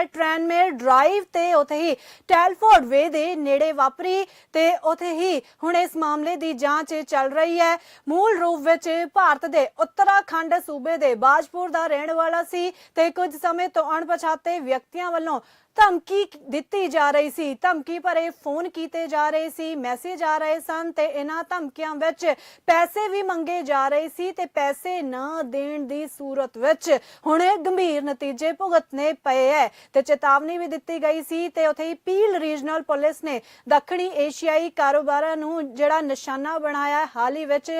ਹੈ ਟ੍ਰੈਨਮੇਲ ਡਰਾਈਵ ਤੇ ਉਥੇ ਹੀ ਟੈਲਫੋਰਡ ਵੇ ਦੇ ਨੇੜੇ ਵਾਪਰੀ ਤੇ ਉਥੇ ਹੀ ਹੁਣ ਇਸ ਮਾਮਲੇ ਦੀ ਜਾਂਚ ਚੱਲ ਰਹੀ ਹੈ। ਮੂਲ ਰੂਪ ਵਿੱਚ ਭਾਰਤ ਦੇ ਉੱਤਰਾਖੰਡ ਸੂਬੇ ਦੇ ਬਾਜਪੁਰ ਦਾ ਰਹਿਣ ਵਾਲਾ ਸੀ ਤੇ ਕੁਝ ਸਮੇਂ ਤੋਂ ਅਣਪਛਾਤੇ ਵਿਅਕਤੀਆਂ ਵੱਲੋਂ ਧਮਕੀ ਦਿੱਤੀ ਜਾ ਰਹੀ ਸੀ। ਧਮਕੀ ਭਰੇ ਫੋਨ ਕੀਤੇ ਜਾ ਰਹੇ ਸੀ ਮੈਸੇਜ ਆ ਰਹੇ ਸਨ ਤੇ ਇਹਨਾਂ ਧਮਕੀਆਂ ਵਿੱਚ ਪੈਸੇ ਵੀ ਮੰਗੇ ਜਾ ਰਹੇ ਸੀ ਤੇ ਪੈਸੇ ਨਾ ਦੇਣ ਦੀ ਸੂਰਤ ਵਿੱਚ ਹੁਣ ਇਹ ਗੰਭੀਰ ਨਤੀਜੇ ਭੁਗਤਨੇ ਪਏ ਹੈ ਤੇ ਚੇਤਾਵਨੀ ਵੀ ਦਿੱਤੀ ਗਈ ਸੀ ਤੇ ਉਥੇ ਹੀ ਪੀਲ ਰੀਜਨਲ ਪੁਲਿਸ ਨੇ ਦੱਖਣੀ ਏਸ਼ੀਆਈ ਕਾਰੋਬਾਰਾਂ ਨੂੰ ਜਿਹੜਾ ਨਿਸ਼ਾਨਾ ਬਣਾਇਆ, ਹਾਲ ਹੀ ਵਿੱਚ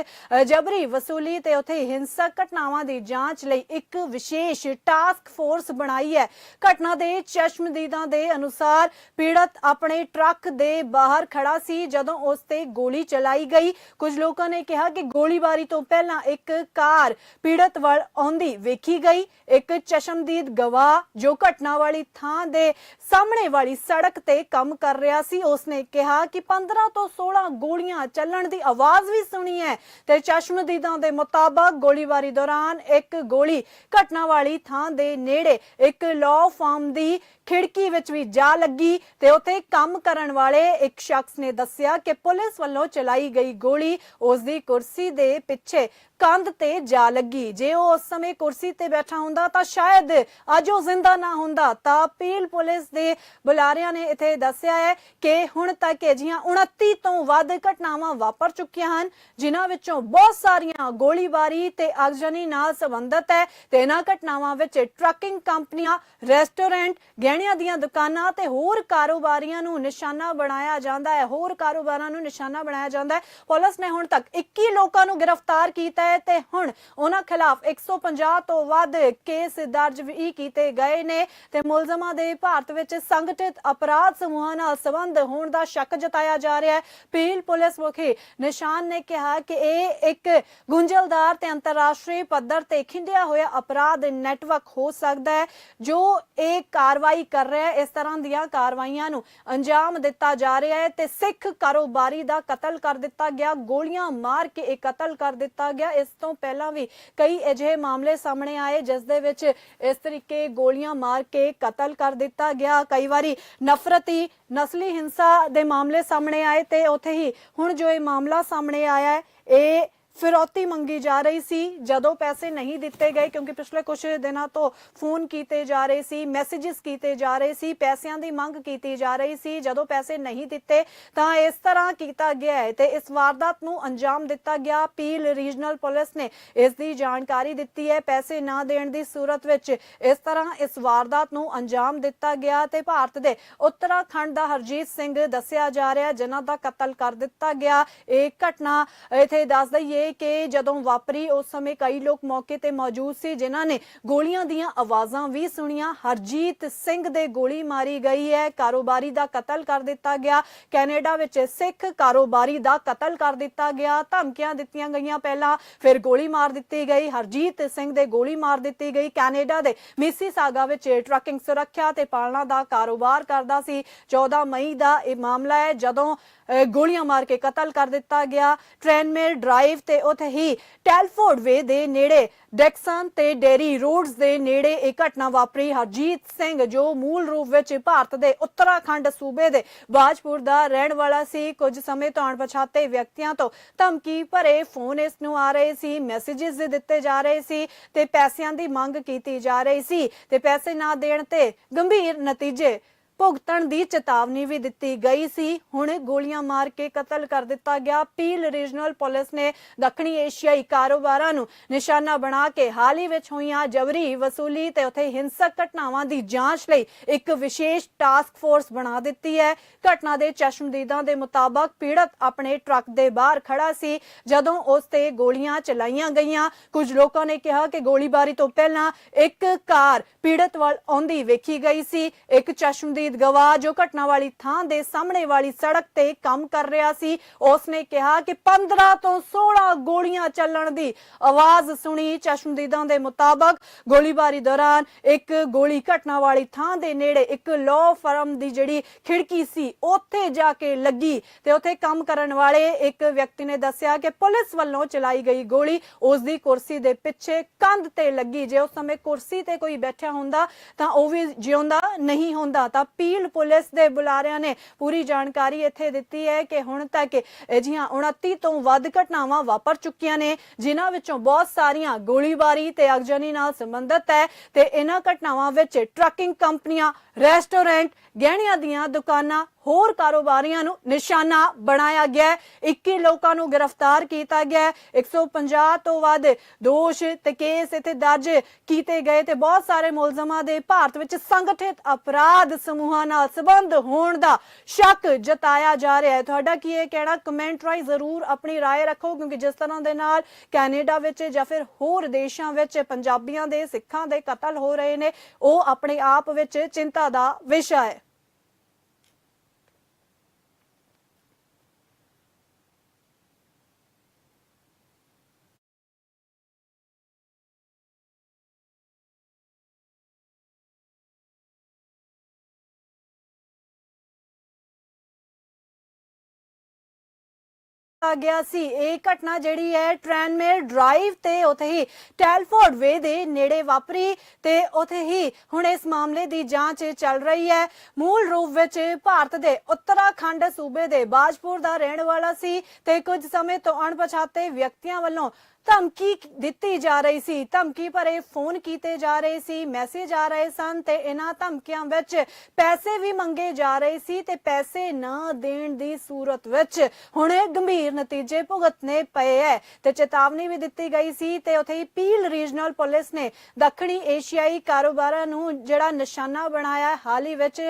ਜਬਰੀ ਵਸੂਲੀ ਤੇ ਉਥੇ ਹਿੰਸਕ ਘਟਨਾਵਾਂ ਦੀ ਜਾਂਚ ਲਈ ਇੱਕ ਵਿਸ਼ੇਸ਼ ਟਾਸਕ ਫੋਰਸ ਬਣਾਈ ਹੈ ਘਟਨਾ ਦੇ ਚਸ਼ਮਦੀਦਾਂ ਦੇ ਅਨੁਸਾਰ ਪੀੜਤ ਆਪਣੇ ਟਰੱਕ ਦੇ ਬਾਹਰ ਖੜਾ ਸੀ ਜਦੋਂ ਉਸ ਤੇ ਗੋਲੀ ਚਲਾਈ ਗਈ। ਕੁਝ ਲੋਕਾਂ ਨੇ ਕਿਹਾ ਕਿ ਗੋਲੀਬਾਰੀ ਤੋਂ ਪਹਿਲਾਂ ਇੱਕ ਕਾਰ ਪੀੜਤ ਵੱਲ ਆਉਂਦੀ ਵੇਖੀ ਗਈ। ਇੱਕ ਚਸ਼ਮਦੀਦ ਗਵਾਹ ਜੋ ਘਟਨਾ ਵਾਲੀ ਥਾਂ ਦੇ ਸਾਹਮਣੇ ਵਾਲੀ ਸੜਕ ਤੇ ਕੰਮ ਕਰ ਰਿਹਾ ਸੀ, ਉਸਨੇ ਕਿਹਾ ਕਿ 15 ਤੋਂ 16 ਗੋਲੀਆਂ ਚੱਲਣ ਦੀ ਆਵਾਜ਼ ਵੀ ਸੁਣੀ ਹੈ ਤੇ ਚਸ਼ਮਦੀਦਾਂ ਦੇ ਮੁਤਾਬਕ ਗੋਲੀਬਾਰੀ ਦੌਰਾਨ ਇੱਕ ਗੋਲੀ ਘਟਨਾ ਵਾਲੀ ਥਾਂ ਦੇ ਨੇੜੇ ਇੱਕ ਲਾਅ ਫਾਰਮ ਦੀ ਖਿੜਕੀ ਵਿੱਚ ਵੀ ਜਾ ਲੱਗੀ ਤੇ ਉੱਥੇ ਕੰਮ ਕਰਨ ਵਾਲੇ ਇੱਕ ਸ਼ਖਸ ਨੇ ਦੱਸਿਆ ਕਿ ਪੁਲਿਸ ਵੱਲੋਂ ਚਲਾਈ ਗਈ ਗੋਲੀ ਉਸ ਦੀ ਕੁਰਸੀ ਦੇ ਪਿੱਛੇ ਕੰਧ ਤੇ ਜਾ ਲੱਗੀ। ਜੇ ਉਹ ਉਸ ਸਮੇਂ ਕੁਰਸੀ ਤੇ ਬੈਠਾ ਹੁੰਦਾ ਤਾਂ ਸ਼ਾਇਦ ਅੱਜ ਉਹ ਜ਼ਿੰਦਾ ਨਾ ਹੁੰਦਾ। ਤਾਂ ਪੀਲ ਪੁਲਿਸ ਦੇ ਬੁਲਾਰਿਆਂ ਨੇ ਇੱਥੇ ਦੱਸਿਆ ਹੈ ਕਿ ਹੁਣ ਤੱਕ ਅਜਿਹੀਆਂ 29 ਤੋਂ ਵੱਧ ਘਟਨਾਵਾਂ ਵਾਪਰ ਚੁੱਕੀਆਂ ਹਨ, ਜਿਨ੍ਹਾਂ ਵਿੱਚੋਂ ਬਹੁਤ ਸਾਰੀਆਂ ਗੋਲੀਬਾਰੀ ਤੇ ਅਗਜਨੀ ਨਾਲ ਸੰਬੰਧਿਤ ਹੈ ਤੇ ਇਹਨਾਂ ਘਟਨਾਵਾਂ ਵਿੱਚ ਟਰੱਕਿੰਗ ਕੰਪਨੀਆਂ, ਰੈਸਟੋਰੈਂਟ, ਗਹਿਣਿਆਂ ਦੀਆਂ ਦੁਕਾਨਾਂ ਤੇ ਹੋਰ ਕਾਰੋਬਾਰੀਆਂ ਨੂੰ ਨਿਸ਼ਾਨਾ ਬਣਾਇਆ ਜਾਂਦਾ ਹੈ। ਹੋਰ ਕਾਰੋਬਾਰਾਂ ਨੂੰ ਨਿਸ਼ਾਨਾ ਬਣਾਇਆ ਜਾਂਦਾ ਹੈ। ਪੁਲਿਸ ਨੇ ਹੁਣ ਤੱਕ 21 ਲੋਕਾਂ ਨੂੰ ਗ੍ਰਿਫਤਾਰ ਕੀਤਾ ਹੈ। ਤੇ ਹੁਣ ਉਹਨਾਂ ਖਿਲਾਫ 150 ਤੋਂ ਵੱਧ ਕੇਸ ਦਰਜ ਵੀ ਕੀਤੇ ਗਏ ਨੇ ਤੇ ਮੁਲਜ਼ਮਾਂ ਦੇ ਭਾਰਤ ਵਿੱਚ ਸੰਗਠਿਤ ਅਪਰਾਧ ਸਮੂਹਾਂ ਨਾਲ ਸੰਬੰਧ ਹੋਣ ਦਾ ਸ਼ੱਕ ਜਤਾਇਆ ਜਾ ਰਿਹਾ ਹੈ। ਪੀਲ ਪੁਲਿਸ ਮੁਖੀ ਨਿਸ਼ਾਨ ਨੇ ਕਿਹਾ ਕਿ ਇਹ ਇੱਕ ਗੁੰਝਲਦਾਰ ਤੇ ਅੰਤਰਰਾਸ਼ਟਰੀ ਪੱਧਰ ਤੇ ਖਿੰਡਿਆ ਹੋਇਆ ਅਪਰਾਧ ਨੈਟਵਰਕ ਹੋ ਸਕਦਾ ਹੈ, ਜੋ ਇਹ ਕਾਰਵਾਈ ਕਰ ਰਿਹਾ ਹੈ। ਇਸ ਤਰ੍ਹਾਂ ਦੀਆਂ ਕਾਰਵਾਈਆਂ ਨੂੰ ਅੰਜਾਮ ਦਿੱਤਾ ਜਾ ਰਿਹਾ ਹੈ ਤੇ ਸਿੱਖ ਕਾਰੋਬਾਰੀ ਦਾ ਕਤਲ ਕਰ ਦਿੱਤਾ ਗਿਆ। ਗੋਲੀਆਂ ਮਾਰ ਕੇ ਇਹ ਕਤਲ ਕਰ ਦਿੱਤਾ ਗਿਆ। ਇਸ ਤੋਂ ਪਹਿਲਾਂ ਵੀ ਕਈ ਅਜਿਹੇ ਮਾਮਲੇ ਸਾਹਮਣੇ ਆਏ, ਜਿਸ ਦੇ ਵਿੱਚ ਇਸ ਤਰੀਕੇ ਗੋਲੀਆਂ ਮਾਰ ਕੇ ਕਤਲ ਕਰ ਦਿੱਤਾ ਗਿਆ। ਕਈ ਵਾਰੀ ਨਫ਼ਰਤੀ, ਨਸਲੀ ਹਿੰਸਾ ਦੇ ਮਾਮਲੇ ਸਾਹਮਣੇ ਆਏ ਤੇ ਉੱਥੇ ਹੀ ਹੁਣ ਜੋ ਇਹ ਮਾਮਲਾ ਸਾਹਮਣੇ ਆਇਆ ਹੈ, ਇਹ ਫਿਰੌਤੀ ਮੰਗੀ ਜਾ ਰਹੀ ਸੀ, ਜਦੋਂ ਪੈਸੇ ਨਹੀਂ ਦਿੱਤੇ ਗਏ ਕਿਉਂਕਿ ਪਿਛਲੇ ਕੁਝ ਦਿਨਾਂ ਤੋਂ ਫੋਨ ਕੀਤੇ ਜਾ ਰਹੇ ਸੀ ਮੈਸੇजेस ਕੀਤੇ ਜਾ ਰਹੇ ਸੀ, ਪੈਸਿਆਂ ਦੀ ਮੰਗ ਕੀਤੀ ਜਾ ਰਹੀ ਸੀ, ਜਦੋਂ ਪੈਸੇ ਨਹੀਂ ਦਿੱਤੇ ਤਾਂ ਇਸ ਤਰ੍ਹਾਂ ਕੀਤਾ ਗਿਆ ਹੈ ਤੇ ਇਸ ਵਾਰਦਾਤ ਨੂੰ ਅੰਜਾਮ ਦਿੱਤਾ ਗਿਆ। ਪੀਲ ਰੀਜਨਲ ਪੁਲਿਸ ਨੇ ਇਸ ਦੀ ਜਾਣਕਾਰੀ ਦਿੱਤੀ ਹੈ। ਪੈਸੇ ਨਾ ਦੇਣ ਦੀ ਸੂਰਤ ਵਿੱਚ ਇਸ ਤਰ੍ਹਾਂ ਇਸ ਵਾਰਦਾਤ ਨੂੰ ਅੰਜਾਮ ਦਿੱਤਾ ਗਿਆ ਤੇ ਭਾਰਤ ਦੇ ਉੱਤਰਾਖੰਡ ਦਾ ਹਰਜੀਤ ਸਿੰਘ ਦੱਸਿਆ ਜਾ ਰਿਹਾ, ਜਿਨ੍ਹਾਂ ਦਾ ਕਤਲ ਕਰ ਦਿੱਤਾ ਗਿਆ। ਇਹ ਘਟਨਾ ਇਥੇ ਦੱਸ ਦਈਏ ਕਿ ਜਦੋਂ ਵਾਪਰੀ, ਉਸ ਸਮੇਂ ਕਈ ਲੋਕ ਮੌਕੇ ਤੇ ਮੌਜੂਦ ਸੀ, ਜਿਨ੍ਹਾਂ ਨੇ ਗੋਲੀਆਂ ਦੀਆਂ ਆਵਾਜ਼ਾਂ ਵੀ ਸੁਣੀਆਂ। ਹਰਜੀਤ ਸਿੰਘ ਦੇ ਗੋਲੀ ਮਾਰੀ ਗਈ ਹੈ। ਕਾਰੋਬਾਰੀ ਦਾ ਕਤਲ ਕਰ ਦਿੱਤਾ ਗਿਆ। ਕੈਨੇਡਾ ਵਿੱਚ ਸਿੱਖ ਕਾਰੋਬਾਰੀ ਦਾ ਕਤਲ ਕਰ ਦਿੱਤਾ ਗਿਆ। ਧਮਕੀਆਂ ਦਿੱਤੀਆਂ ਗਈਆਂ ਪਹਿਲਾਂ, ਫਿਰ ਗੋਲੀ ਮਾਰ ਦਿੱਤੀ ਗਈ। ਹਰਜੀਤ ਸਿੰਘ ਦੇ ਗੋਲੀ ਮਾਰ ਦਿੱਤੀ ਗਈ। ਕੈਨੇਡਾ ਦੇ ਮਿਸੀਸਾਗਾ ਵਿੱਚ ਟਰੱਕਿੰਗ ਸੁਰੱਖਿਆ ਤੇ ਪਾਲਣਾ ਦਾ ਕਾਰੋਬਾਰ ਕਰਦਾ ਸੀ। 14 ਮਈ ਦਾ ਇਹ ਮਾਮਲਾ ਹੈ। ਜਦੋਂ ਗੋਲੀਆਂ ਮਾਰ ਕੇ ਕਤਲ ਕਰ ਦਿੱਤਾ ਗਿਆ। ਟ੍ਰੈਨਮੇਲ ਡਰਾਈਵ ਤੇ ਉਥੇ ਹੀ ਟੈਲਫੋਰਡ ਵੇ ਦੇ ਨੇੜੇ ਡੈਕਸਨ ਤੇ ਡੇਰੀ ਰੋਡਸ ਦੇ ਨੇੜੇ ਇਹ ਘਟਨਾ ਵਾਪਰੀ। ਹਰਜੀਤ ਸਿੰਘ, ਜੋ ਮੂਲ ਰੂਪ ਵਿੱਚ ਭਾਰਤ ਦੇ ਉੱਤਰਾਖੰਡ ਸੂਬੇ ਦੇ ਬਾਜਪੁਰ ਦਾ ਰਹਿਣ ਵਾਲਾ ਸੀ, ਕੁਝ ਸਮੇਂ ਤੋਂ ਅਣਪਛਾਤੇ ਵਿਅਕਤੀਆਂ ਤੋਂ ਧਮਕੀ ਭਰੇ ਫੋਨ ਇਸ ਨੂੰ ਆ ਰਹੇ ਸੀ ਮੈਸੇजेस ਦਿੱਤੇ ਜਾ ਰਹੇ ਸੀ ਤੇ ਪੈਸਿਆਂ ਦੀ ਮੰਗ ਕੀਤੀ ਜਾ ਰਹੀ ਸੀ ਤੇ ਪੈਸੇ ਨਾ ਦੇਣ ਤੇ ਗੰਭੀਰ ਨਤੀਜੇ ਭੁਗਤਣ ਦੀ ਚੇਤਾਵਨੀ ਵੀ ਦਿੱਤੀ ਗਈ ਸੀ। ਹੁਣ ਗੋਲੀਆਂ ਮਾਰ ਕੇ ਕਤਲ ਕਰ ਦਿੱਤਾ ਗਿਆ। ਪੀਲ ਰੀਜਨਲ ਪੁਲਿਸ ਨੇ ਦੱਖਣੀ ਏਸ਼ੀਆਈ ਕਾਰੋਬਾਰਾਂ ਨੂੰ ਨਿਸ਼ਾਨਾ ਬਣਾ ਕੇ ਹਾਲ ਹੀ ਵਿੱਚ ਹੋਈਆਂ ਜਬਰੀ ਵਸੂਲੀ ਤੇ ਉਥੇ ਹਿੰਸਕ ਘਟਨਾਵਾਂ ਦੀ ਜਾਂਚ ਲਈ ਇੱਕ ਵਿਸ਼ੇਸ਼ ਟਾਸਕ ਫੋਰਸ ਬਣਾ ਦਿੱਤੀ ਹੈ। ਘਟਨਾ ਦੇ ਚਸ਼ਮਦੀਦਾਂ ਦੇ ਮੁਤਾਬਕ ਪੀੜਤ ਆਪਣੇ ਟਰੱਕ ਦੇ ਬਾਹਰ ਖੜਾ ਸੀ। ਜਦੋਂ ਉਸ ਤੇ ਗੋਲੀਆਂ ਚਲਾਈਆਂ ਗਈਆਂ, ਕੁਝ ਲੋਕਾਂ ਨੇ ਕਿਹਾ ਕਿ ਗੋਲੀਬਾਰੀ ਤੋਂ ਪਹਿਲਾਂ ਇੱਕ ਕਾਰ ਪੀੜਤ ਵੱਲ ਆਉਂਦੀ ਵੇਖੀ ਗਈ ਸੀ। ਇੱਕ ਚਸ਼ਮਦੀਦ ਚਸ਼ਮਦੀਦ ਗਵਾਹ ਜੋ ਘਟਨਾ ਵਾਲੀ ਥਾਂ ਦੇ ਸਾਹਮਣੇ ਵਾਲੀ ਸੜਕ ਤੇ ਕੰਮ ਕਰ ਰਿਹਾ ਸੀ, ਉਸਨੇ ਕਿਹਾ ਕਿ 15 ਤੋਂ 16 ਗੋਲੀਆਂ ਚੱਲਣ ਦੀ ਆਵਾਜ਼ ਸੁਣੀ। ਚਸ਼ਮਦੀਦਾਂ ਦੇ ਮੁਤਾਬਕ ਗੋਲੀਬਾਰੀ ਦੌਰਾਨ ਇੱਕ ਗੋਲੀ ਘਟਨਾ ਵਾਲੀ ਥਾਂ ਦੇ ਨੇੜੇ ਇੱਕ ਲਾਅ ਫਰਮ ਦੀ ਜਿਹੜੀ ਖਿੜਕੀ ਸੀ, ਉੱਥੇ ਜਾ ਕੇ ਲੱਗੀ ਤੇ ਉੱਥੇ ਕੰਮ ਕਰਨ ਵਾਲੇ ਇੱਕ ਵਿਅਕਤੀ ਨੇ ਦੱਸਿਆ ਕਿ ਪੁਲਿਸ ਵੱਲੋਂ ਚਲਾਈ ਗਈ ਗੋਲੀ ਉਸ ਦੀ ਕੁਰਸੀ ਦੇ ਪਿੱਛੇ ਕੰਧ ਤੇ ਲੱਗੀ। ਜੇ ਉਸ ਸਮੇਂ ਕੁਰਸੀ ਤੇ ਕੋਈ ਬੈਠਿਆ ਹੁੰਦਾ ਤਾਂ ਉਹ ਵੀ ਜਿਉਂਦਾ ਨਹੀਂ ਹੁੰਦਾ ਤਾਂ ਪੀਲ ਪੁਲਿਸ ਦੇ ਬੁਲਾਰਿਆਂ ਨੇ ਪੂਰੀ ਜਾਣਕਾਰੀ ਇੱਥੇ ਦਿੱਤੀ ਹੈ ਕਿ ਹੁਣ ਤੱਕ ਅਜਿਹੀਆਂ 29 ਤੋਂ ਵੱਧ ਘਟਨਾਵਾਂ ਵਾਪਰ ਚੁੱਕੀਆਂ ਨੇ, ਜਿਨ੍ਹਾਂ ਵਿੱਚੋਂ ਬਹੁਤ ਸਾਰੀਆਂ ਗੋਲੀਬਾਰੀ ਤੇ ਅਗਜਨੀ ਨਾਲ ਸੰਬੰਧਿਤ ਹੈ ਤੇ ਇਹਨਾਂ ਘਟਨਾਵਾਂ ਵਿੱਚ ਟਰੱਕਿੰਗ ਕੰਪਨੀਆਂ, ਰੈਸਟੋਰੈਂਟ, ਗਹਿਣਿਆਂ ਦੀਆਂ ਦੁਕਾਨਾਂ ਹੋਰ ਕਾਰੋਬਾਰੀਆਂ ਨੂੰ ਨਿਸ਼ਾਨਾ ਬਣਾਇਆ ਗਿਆ ਹੈ 21 ਲੋਕਾਂ ਨੂੰ ਗ੍ਰਿਫਤਾਰ ਕੀਤਾ ਗਿਆ ਹੈ 150 ਤੋਂ ਵੱਧ ਦੋਸ਼ ਤੇ ਕੇਸ ਇੱਥੇ ਦਰਜ ਕੀਤੇ ਗਏ ਤੇ ਬਹੁਤ ਸਾਰੇ ਮੁਲਜ਼ਮਾਂ ਦੇ ਭਾਰਤ ਵਿੱਚ ਸੰਗਠਿਤ ਅਪਰਾਧ ਸਮੂਹਾਂ ਨਾਲ ਸੰਬੰਧ ਹੋਣ ਦਾ ਸ਼ੱਕ ਜਤਾਇਆ ਜਾ ਰਿਹਾ ਹੈ ਤੁਹਾਡਾ ਕੀ ਇਹ ਕਹਿਣਾ ਕਮੈਂਟ ਰਾਈ ਜ਼ਰੂਰ ਆਪਣੀ رائے ਰੱਖੋ ਕਿਉਂਕਿ ਜਿਸ ਤਰ੍ਹਾਂ ਦੇ ਨਾਲ ਕੈਨੇਡਾ ਵਿੱਚ ਜਾਂ ਫਿਰ ਹੋਰ ਦੇਸ਼ਾਂ ਵਿੱਚ ਪੰਜਾਬੀਆਂ ਦੇ ਸਿੱਖਾਂ ਦੇ ਕਤਲ ਹੋ ਰਹੇ ਨੇ ਉਹ ਆਪਣੇ ਆਪ ਵਿੱਚ ਚਿੰਤਾ ਦਾ ਵਿਸ਼ਾ ਹੈ ਆ ਗਿਆ ਸੀ। ਇਹ ਘਟਨਾ ਜਿਹੜੀ ਹੈ, ਟ੍ਰੈਨਮੇਲ ਡਰਾਈਵ ਤੇ ਉਥੇ ਹੀ ਟੈਲਫੋਰਡ ਵੇ ਦੇ ਨੇੜੇ ਵਾਪਰੀ ਤੇ ਉਥੇ ਹੀ ਹੁਣ ਇਸ ਮਾਮਲੇ ਦੀ ਜਾਂਚ ਚੱਲ ਰਹੀ ਹੈ। ਮੂਲ ਰੂਪ ਵਿੱਚ ਭਾਰਤ ਦੇ ਉੱਤਰਾਖੰਡ ਸੂਬੇ ਦੇ ਬਾਜਪੁਰ ਦਾ ਰਹਿਣ ਵਾਲਾ ਸੀ ਤੇ ਕੁਝ ਸਮੇਂ ਤੋਂ ਅਣਪਛਾਤੇ ਵਿਅਕਤੀਆਂ ਵੱਲੋਂ ਧਮਕੀ ਦਿੱਤੀ ਜਾ ਰਹੀ ਸੀ। ਧਮਕੀ ਭਰੇ ਫੋਨ ਕੀਤੇ ਜਾ ਰਹੇ ਸੀ ਮੈਸੇਜ ਆ ਰਹੇ ਸਨ ਤੇ ਇਹਨਾਂ ਧਮਕੀਆਂ ਵਿੱਚ ਪੈਸੇ ਵੀ ਮੰਗੇ ਜਾ ਰਹੇ ਸੀ ਤੇ ਪੈਸੇ ਨਾ ਦੇਣ ਦੀ ਸੂਰਤ ਵਿੱਚ ਹੁਣ ਇਹ ਗੰਭੀਰ ਨਤੀਜੇ ਭੁਗਤਨੇ ਪਏ ਹੈ ਤੇ ਚੇਤਾਵਨੀ ਵੀ ਦਿੱਤੀ ਗਈ ਸੀ ਤੇ ਉਥੇ ਹੀ ਪੀਲ ਰੀਜਨਲ ਪੁਲਿਸ ਨੇ ਦੱਖਣੀ ਏਸ਼ੀਆਈ ਕਾਰੋਬਾਰਾਂ ਨੂੰ ਜਿਹੜਾ ਨਿਸ਼ਾਨਾ ਬਣਾਇਆ, ਹਾਲ ਹੀ ਵਿੱਚ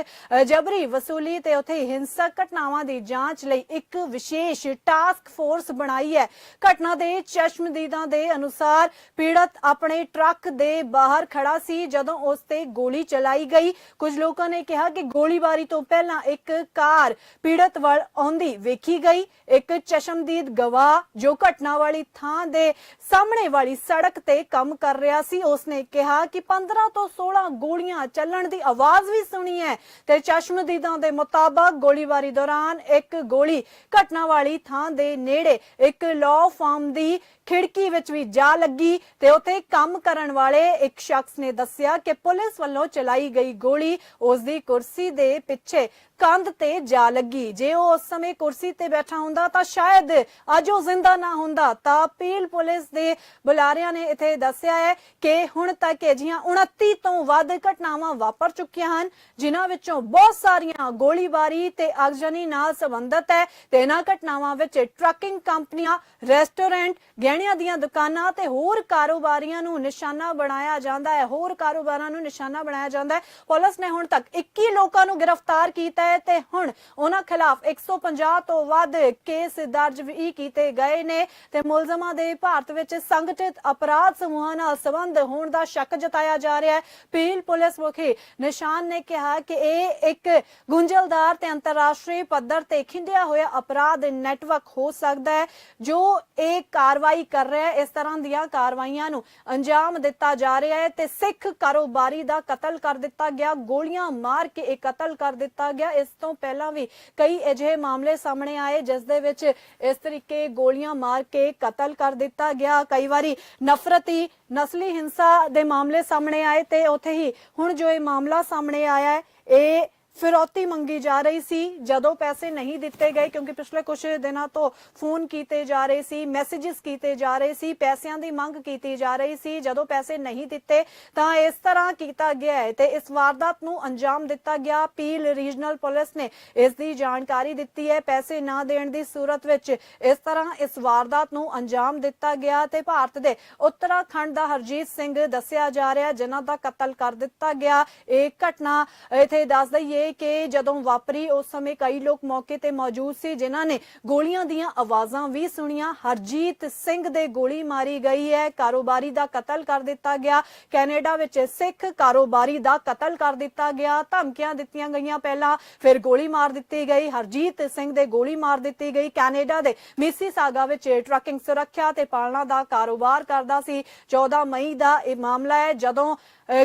ਜਬਰੀ ਵਸੂਲੀ ਤੇ ਉਥੇ ਹਿੰਸਕ ਘਟਨਾਵਾਂ ਦੀ ਜਾਂਚ ਲਈ ਇੱਕ ਵਿਸ਼ੇਸ਼ ਟਾਸਕ ਫੋਰਸ ਬਣਾਈ ਹੈ ਘਟਨਾ ਦੇ ਚਸ਼ਮਦੀਦਾਂ ਦੇ ਅਨੁਸਾਰ ਪੀੜਤ ਆਪਣੇ ਟਰੱਕ ਦੇ ਬਾਹਰ ਖੜਾ ਸੀ, ਜਦੋਂ ਉਸ ਤੇ ਗੋਲੀ ਚਲਾਈ ਗਈ। ਕੁਝ ਲੋਕਾਂ ਨੇ ਕਿਹਾ ਕਿ ਗੋਲੀਬਾਰੀ ਤੋਂ ਪਹਿਲਾਂ ਇੱਕ ਕਾਰ ਪੀੜਤ ਵੱਲ ਆਉਂਦੀ ਵੇਖੀ ਗਈ। ਇੱਕ ਚਸ਼ਮਦੀਦ ਗਵਾਹ ਜੋ ਘਟਨਾ ਵਾਲੀ ਥਾਂ ਦੇ ਸਾਹਮਣੇ ਵਾਲੀ ਸੜਕ ਤੇ ਕੰਮ ਕਰ ਰਿਹਾ ਸੀ, ਉਸਨੇ ਕਿਹਾ ਕਿ 15 ਤੋਂ 16 ਗੋਲੀਆਂ ਚੱਲਣ ਦੀ ਆਵਾਜ਼ ਵੀ ਸੁਣੀ ਹੈ ਤੇ ਚਸ਼ਮਦੀਦਾਂ ਦੇ ਮੁਤਾਬਕ ਗੋਲੀਬਾਰੀ ਦੌਰਾਨ ਇੱਕ ਗੋਲੀ ਘਟਨਾ ਵਾਲੀ ਥਾਂ ਦੇ ਨੇੜੇ ਇੱਕ ਲਾਅ ਫਾਰਮ ਦੀ ਖਿੜਕੀ ਵਿੱਚ ਵੀ ਜਾ ਲੱਗੀ ਤੇ ਉਥੇ ਕੰਮ ਕਰਨ ਵਾਲੇ ਇੱਕ ਸ਼ਖਸ ਨੇ ਦੱਸਿਆ ਕਿ ਪੁਲਿਸ ਵੱਲੋਂ ਚਲਾਈ ਗਈ ਗੋਲੀ ਉਸ ਦੀ ਕੁਰਸੀ ਦੇ ਪਿੱਛੇ ਕੰਧ ਤੇ ਜਾ ਲੱਗੀ। ਜੇ ਉਹ ਉਸ ਸਮੇਂ ਕੁਰਸੀ ਤੇ ਬੈਠਾ ਹੁੰਦਾ ਤਾਂ ਸ਼ਾਇਦ ਅੱਜ ਉਹ ਜ਼ਿੰਦਾ ਨਾ ਹੁੰਦਾ। ਤਾਂ ਪੀਲ ਪੁਲਿਸ ਦੇ ਬੁਲਾਰਿਆਂ ਨੇ ਇੱਥੇ ਦੱਸਿਆ ਹੈ ਕਿ ਹੁਣ ਤੱਕ ਅਜਿਹੀਆਂ 29 ਤੋਂ ਵੱਧ ਘਟਨਾਵਾਂ ਵਾਪਰ ਚੁੱਕੀਆਂ ਹਨ, ਜਿਨ੍ਹਾਂ ਵਿੱਚੋਂ ਬਹੁਤ ਸਾਰੀਆਂ ਗੋਲੀਬਾਰੀ ਤੇ ਅਗਜਨੀ ਨਾਲ ਸੰਬੰਧਿਤ ਹੈ ਤੇ ਇਹਨਾਂ ਘਟਨਾਵਾਂ ਵਿੱਚ ਟਰੱਕਿੰਗ ਕੰਪਨੀਆਂ, ਰੈਸਟੋਰੈਂਟ ਗਹਿਣਿਆਂ ਦੀਆਂ ਦੁਕਾਨਾਂ ਤੇ ਹੋਰ ਕਾਰੋਬਾਰੀਆਂ ਨੂੰ ਨਿਸ਼ਾਨਾ ਬਣਾਇਆ ਜਾਂਦਾ ਹੈ, ਹੋਰ ਕਾਰੋਬਾਰਾਂ ਨੂੰ ਨਿਸ਼ਾਨਾ ਬਣਾਇਆ ਜਾਂਦਾ ਹੈ। ਪੁਲਿਸ ਨੇ ਹੁਣ ਤੱਕ 21 ਲੋਕਾਂ ਨੂੰ ਗ੍ਰਿਫਤਾਰ ਕੀਤਾ ਹੈ ਤੇ ਹੁਣ ਉਹਨਾਂ ਖਿਲਾਫ 150 ਤੋਂ ਵੱਧ ਕੇਸ ਦਰਜ ਵੀ ਕੀਤੇ ਗਏ ਨੇ ਤੇ ਮੁਲਜ਼ਮਾਂ ਦੇ ਭਾਰਤ ਵਿੱਚ ਸੰਗਠਿਤ ਅਪਰਾਧ ਸਮੂਹਾਂ ਨਾਲ ਸੰਬੰਧ ਹੋਣ ਦਾ ਸ਼ੱਕ ਜਤਾਇਆ ਜਾ ਰਿਹਾ ਹੈ। ਪੀਲ ਪੁਲਿਸ ਮੁਖੀ ਨਿਸ਼ਾਨ ਨੇ ਕਿਹਾ ਕਿ ਇਹ ਇੱਕ ਗੁੰਝਲਦਾਰ ਤੇ ਅੰਤਰਰਾਸ਼ਟਰੀ ਪੱਧਰ ਤੇ ਖਿੰਡਿਆ ਹੋਇਆ ਅਪਰਾਧ ਨੈਟਵਰਕ ਹੋ ਸਕਦਾ ਹੈ, ਜੋ ਇਹ ਕਾਰਵਾਈ ਕਰ ਰਿਹਾ ਹੈ। ਇਸ ਤਰ੍ਹਾਂ ਦੀਆਂ ਕਾਰਵਾਈਆਂ ਨੂੰ ਅੰਜਾਮ ਦਿੱਤਾ ਜਾ ਰਿਹਾ ਹੈ ਤੇ ਸਿੱਖ ਕਾਰੋਬਾਰੀ ਦਾ ਕਤਲ ਕਰ ਦਿੱਤਾ ਗਿਆ। ਗੋਲੀਆਂ ਮਾਰ ਕੇ ਇਹ ਕਤਲ ਕਰ ਦਿੱਤਾ ਗਿਆ। ਇਸ ਤੋਂ ਪਹਿਲਾਂ ਵੀ ਕਈ ਅਜਿਹੇ ਮਾਮਲੇ ਸਾਹਮਣੇ ਆਏ, ਜਿਸ ਦੇ ਵਿੱਚ ਇਸ ਤਰੀਕੇ ਗੋਲੀਆਂ ਮਾਰ ਕੇ ਕਤਲ ਕਰ ਦਿੱਤਾ ਗਿਆ। ਕਈ ਵਾਰੀ ਨਫ਼ਰਤੀ, ਨਸਲੀ ਹਿੰਸਾ ਦੇ ਮਾਮਲੇ ਸਾਹਮਣੇ ਆਏ ਤੇ ਉੱਥੇ ਹੀ ਹੁਣ ਜੋ ਇਹ ਮਾਮਲਾ ਸਾਹਮਣੇ ਆਇਆ ਹੈ, ਇਹ ਫਿਰੌਤੀ ਮੰਗੀ ਜਾ ਰਹੀ ਸੀ, ਜਦੋਂ ਪੈਸੇ ਨਹੀਂ ਦਿੱਤੇ ਗਏ ਕਿਉਂਕਿ ਪਿਛਲੇ ਕੁਝ ਦਿਨਾਂ ਤੋਂ ਫੋਨ ਕੀਤੇ ਜਾ ਰਹੇ ਸੀ ਮੈਸੇजेस ਕੀਤੇ ਜਾ ਰਹੇ ਸੀ, ਪੈਸਿਆਂ ਦੀ ਮੰਗ ਕੀਤੀ ਜਾ ਰਹੀ ਸੀ, ਜਦੋਂ ਪੈਸੇ ਨਹੀਂ ਦਿੱਤੇ ਤਾਂ ਇਸ ਤਰ੍ਹਾਂ ਕੀਤਾ ਗਿਆ ਹੈ ਤੇ ਇਸ ਵਾਰਦਾਤ ਨੂੰ ਅੰਜਾਮ ਦਿੱਤਾ ਗਿਆ। ਪੀਲ ਰੀਜਨਲ ਪੁਲਿਸ ਨੇ ਇਸ ਦੀ ਜਾਣਕਾਰੀ ਦਿੱਤੀ ਹੈ। ਪੈਸੇ ਨਾ ਦੇਣ ਦੀ ਸੂਰਤ ਵਿੱਚ ਇਸ ਤਰ੍ਹਾਂ ਇਸ ਵਾਰਦਾਤ ਨੂੰ ਅੰਜਾਮ ਦਿੱਤਾ ਗਿਆ ਤੇ ਭਾਰਤ ਦੇ ਉੱਤਰਾਖੰਡ ਦਾ ਹਰਜੀਤ ਸਿੰਘ ਦੱਸਿਆ ਜਾ ਰਿਹਾ, ਜਿਨ੍ਹਾਂ ਦਾ ਕਤਲ ਕਰ ਦਿੱਤਾ ਗਿਆ। ਇਹ ਘਟਨਾ ਇਥੇ ਦੱਸ ਦਈਏ ਦਈਏ ਕਿ ਜਦੋਂ ਵਾਪਰੀ ਉਸ ਸਮੇਂ ਕਈ ਲੋਕ ਮੌਕੇ ਤੇ ਮੌਜੂਦ ਸੀ, ਜਿਨ੍ਹਾਂ ਨੇ ਗੋਲੀਆਂ ਦੀਆਂ ਆਵਾਜ਼ਾਂ ਵੀ ਸੁਣੀਆਂ। ਹਰਜੀਤ ਸਿੰਘ ਦੇ ਗੋਲੀ ਮਾਰੀ ਗਈ ਹੈ। ਕਾਰੋਬਾਰੀ ਦਾ ਕਤਲ ਕਰ ਦਿੱਤਾ ਗਿਆ। ਕੈਨੇਡਾ ਵਿੱਚ ਸਿੱਖ ਕਾਰੋਬਾਰੀ ਦਾ ਕਤਲ ਕਰ ਦਿੱਤਾ ਗਿਆ। ਧਮਕੀਆਂ ਦਿੱਤੀਆਂ ਗਈਆਂ ਪਹਿਲਾਂ, ਫਿਰ ਗੋਲੀ ਮਾਰ ਦਿੱਤੀ ਗਈ। ਹਰਜੀਤ ਸਿੰਘ ਦੇ ਗੋਲੀ ਮਾਰ ਦਿੱਤੀ ਗਈ। ਕੈਨੇਡਾ ਦੇ ਮਿਸੀਸਾਗਾ ਵਿੱਚ ਟਰੱਕਿੰਗ ਸੁਰੱਖਿਆ ਤੇ ਪਾਲਣਾ ਦਾ ਕਾਰੋਬਾਰ ਕਰਦਾ ਸੀ। 14 ਮਈ ਦਾ ਇਹ ਮਾਮਲਾ ਹੈ। ਜਦੋਂ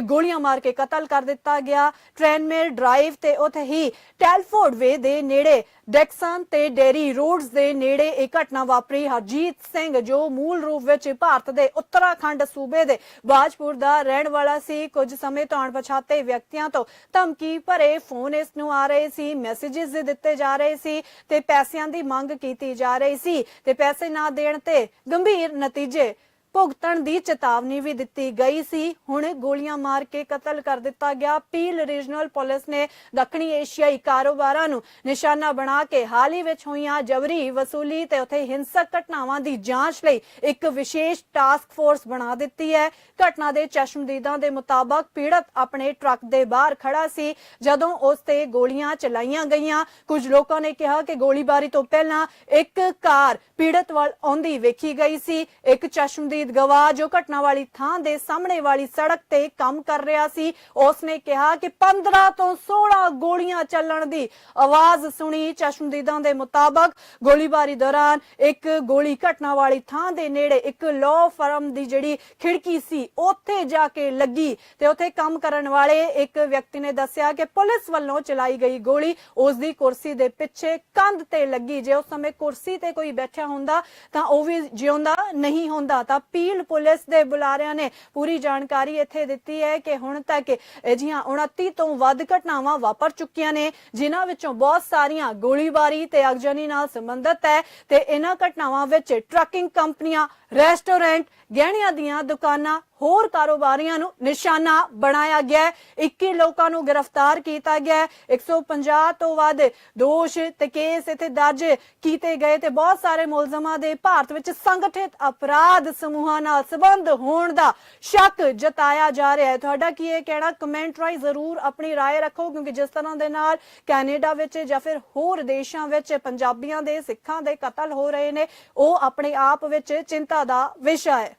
ਗੋਲੀਆਂ ਮਾਰ ਕੇ ਕਤਲ ਕਰ ਦਿੱਤਾ ਗਿਆ। ਟ੍ਰੈਨਮੇਲ ਡਰਾਈਵ ਤੇ ਉੱਥੇ ਹੀ ਟੈਲਫੋਰਡ ਵੇ ਦੇ ਨੇੜੇ ਡੈਕਸਨ ਤੇ ਡੇਰੀ ਰੋਡਸ ਦੇ ਨੇੜੇ ਇਹ ਘਟਨਾ ਵਾਪਰੀ। ਹਰਜੀਤ ਸਿੰਘ, ਜੋ ਮੂਲ ਰੂਪ ਵਿੱਚ ਭਾਰਤ ਦੇ ਉੱਤਰਾਖੰਡ ਸੂਬੇ ਦੇ ਬਾਜਪੁਰ ਦਾ ਰਹਿਣ ਵਾਲਾ ਸੀ, ਕੁਝ ਸਮੇਂ ਤੋਂ ਅਣਪਛਾਤੇ ਵਿਅਕਤੀਆਂ ਤੋਂ ਧਮਕੀ ਭਰੇ ਫੋਨ ਇਸ ਨੂੰ ਆ ਰਹੇ ਸੀ ਮੈਸੇजेस ਦਿੱਤੇ ਜਾ ਰਹੇ ਸੀ ਤੇ ਪੈਸਿਆਂ ਦੀ ਮੰਗ ਕੀਤੀ ਜਾ ਰਹੀ ਸੀ ਤੇ ਪੈਸੇ ਨਾ ਦੇਣ ਤੇ ਗੰਭੀਰ ਨਤੀਜੇ ਭੁਗਤਣ ਦੀ ਚੇਤਾਵਨੀ ਵੀ ਦਿੱਤੀ ਗਈ ਸੀ। ਹੁਣ ਗੋਲੀਆਂ ਮਾਰ ਕੇ ਕਤਲ ਕਰ ਦਿੱਤਾ ਗਿਆ। ਪੀਲ ਰੀਜਨਲ ਪੁਲਿਸ ਨੇ ਦੱਖਣੀ ਏਸ਼ੀਆਈ ਕਾਰੋਬਾਰਾਂ ਨੂੰ ਨਿਸ਼ਾਨਾ ਬਣਾ ਕੇ ਹਾਲ ਹੀ ਵਿੱਚ ਹੋਈਆਂ ਜਬਰੀ ਵਸੂਲੀ ਤੇ ਉਥੇ ਹਿੰਸਕ ਘਟਨਾਵਾਂ ਦੀ ਜਾਂਚ ਲਈ ਇੱਕ ਵਿਸ਼ੇਸ਼ ਟਾਸਕ ਫੋਰਸ ਬਣਾ ਦਿੱਤੀ ਹੈ। ਘਟਨਾ ਦੇ ਚਸ਼ਮਦੀਦਾਂ ਦੇ ਮੁਤਾਬਕ ਪੀੜਤ ਆਪਣੇ ਟਰੱਕ ਦੇ ਬਾਹਰ ਖੜਾ ਸੀ। ਜਦੋਂ ਉਸ ਤੇ ਗੋਲੀਆਂ ਚਲਾਈਆਂ ਗਈਆਂ, ਕੁਝ ਲੋਕਾਂ ਨੇ ਕਿਹਾ ਕਿ ਗੋਲੀਬਾਰੀ ਤੋਂ ਪਹਿਲਾਂ ਇੱਕ ਕਾਰ ਪੀੜਤ ਵੱਲ ਆਉਂਦੀ ਵੇਖੀ ਗਈ ਸੀ। ਇੱਕ ਚਸ਼ਮਦੀਦ ਗਵਾ ਜੋ ਘਟਨਾ ਵਾਲੀ ਥਾਂ ਦੇ ਸਾਹਮਣੇ ਵਾਲੀ ਸੜਕ ਤੇ ਕੰਮ ਕਰ ਰਿਹਾ ਸੀ। ਉਸ ਨੇ ਕਿਹਾ ਕਿ 15 ਤੋਂ 16 ਗੋਲੀਆਂ ਚੱਲਣ ਦੀ ਆਵਾਜ਼ ਸੁਣੀ ਚਸ਼ਮਦੀਦਾਂ ਦੇ ਮੁਤਾਬਕ ਗੋਲੀਬਾਰੀ ਦੌਰਾਨ ਇੱਕ ਗੋਲੀ ਘਟਨਾ ਵਾਲੀ ਥਾਂ ਦੇ ਨੇੜੇ ਇੱਕ ਲਾਅ ਫਰਮ ਦੀ ਜਿਹੜੀ ਖਿੜਕੀ ਸੀ, ਉੱਥੇ ਜਾ ਕੇ ਲੱਗੀ ਤੇ ਉੱਥੇ ਕੰਮ ਕਰਨ ਵਾਲੇ ਇੱਕ ਵਿਅਕਤੀ ਨੇ ਦੱਸਿਆ ਕਿ ਪੁਲਿਸ ਵੱਲੋਂ ਚਲਾਈ ਗਈ ਗੋਲੀ ਉਸ ਦੀ ਕੁਰਸੀ ਦੇ ਪਿੱਛੇ ਕੰਧ ਤੇ ਲੱਗੀ। ਜੇ ਉਸ ਸਮੇਂ ਕੁਰਸੀ ਤੇ ਕੋਈ ਬੈਠਿਆ ਹੁੰਦਾ ਤਾਂ ਉਹ ਵੀ ਜਿਉਂਦਾ ਨਹੀਂ ਹੁੰਦਾ ਤਾਂ ਪੀਲ ਪੁਲਿਸ ਦੇ ਬੁਲਾਰਿਆਂ ਨੇ ਪੂਰੀ ਜਾਣਕਾਰੀ ਇੱਥੇ ਦਿੱਤੀ ਹੈ ਕਿ ਹੁਣ ਤੱਕ ਅਜਿਹੀਆਂ 29 ਤੋਂ ਵੱਧ ਘਟਨਾਵਾਂ ਵਾਪਰ ਚੁੱਕੀਆਂ ਨੇ, ਜਿਨ੍ਹਾਂ ਵਿੱਚੋਂ ਬਹੁਤ ਸਾਰੀਆਂ ਗੋਲੀਬਾਰੀ ਤੇ ਅਗਜਨੀ ਨਾਲ ਸੰਬੰਧਿਤ ਹੈ ਤੇ ਇਹਨਾਂ ਘਟਨਾਵਾਂ ਵਿੱਚ ਟਰੱਕਿੰਗ ਕੰਪਨੀਆਂ ਰੈਸਟੋਰੈਂਟ ਗਹਿਣਿਆਂ ਦੀਆਂ ਦੁਕਾਨਾਂ ਹੋਰ ਕਾਰੋਬਾਰੀਆਂ ਨੂੰ ਨਿਸ਼ਾਨਾ ਬਣਾਇਆ ਗਿਆ ਹੈ 21 ਲੋਕਾਂ ਨੂੰ ਗ੍ਰਿਫਤਾਰ ਕੀਤਾ ਗਿਆ ਹੈ 150 ਤੋਂ ਵੱਧ ਦੋਸ਼ ਤੇ ਕੇਸ ਇੱਥੇ ਦਰਜ ਕੀਤੇ ਗਏ ਤੇ ਬਹੁਤ ਸਾਰੇ ਮੁਲਜ਼ਮਾਂ ਦੇ ਭਾਰਤ ਵਿੱਚ ਸੰਗਠਿਤ ਅਪਰਾਧ ਸਮੂਹਾਂ ਨਾਲ ਸੰਬੰਧ ਹੋਣ ਦਾ ਸ਼ੱਕ ਜਤਾਇਆ ਜਾ ਰਿਹਾ ਹੈ ਤੁਹਾਡਾ ਕੀ ਇਹ ਕਹਿਣਾ ਕਮੈਂਟ ਰਾਈ ਜ਼ਰੂਰ ਆਪਣੀ رائے ਰੱਖੋ ਕਿਉਂਕਿ ਜਿਸ ਤਰ੍ਹਾਂ ਦੇ ਨਾਲ ਕੈਨੇਡਾ ਵਿੱਚ ਜਾਂ ਫਿਰ ਹੋਰ ਦੇਸ਼ਾਂ ਵਿੱਚ ਪੰਜਾਬੀਆਂ ਦੇ ਸਿੱਖਾਂ ਦੇ ਕਤਲ ਹੋ ਰਹੇ ਨੇ ਉਹ ਆਪਣੇ ਆਪ ਵਿੱਚ ਚਿੰਤਾ ਦਾ ਵਿਸ਼ਾ ਹੈ।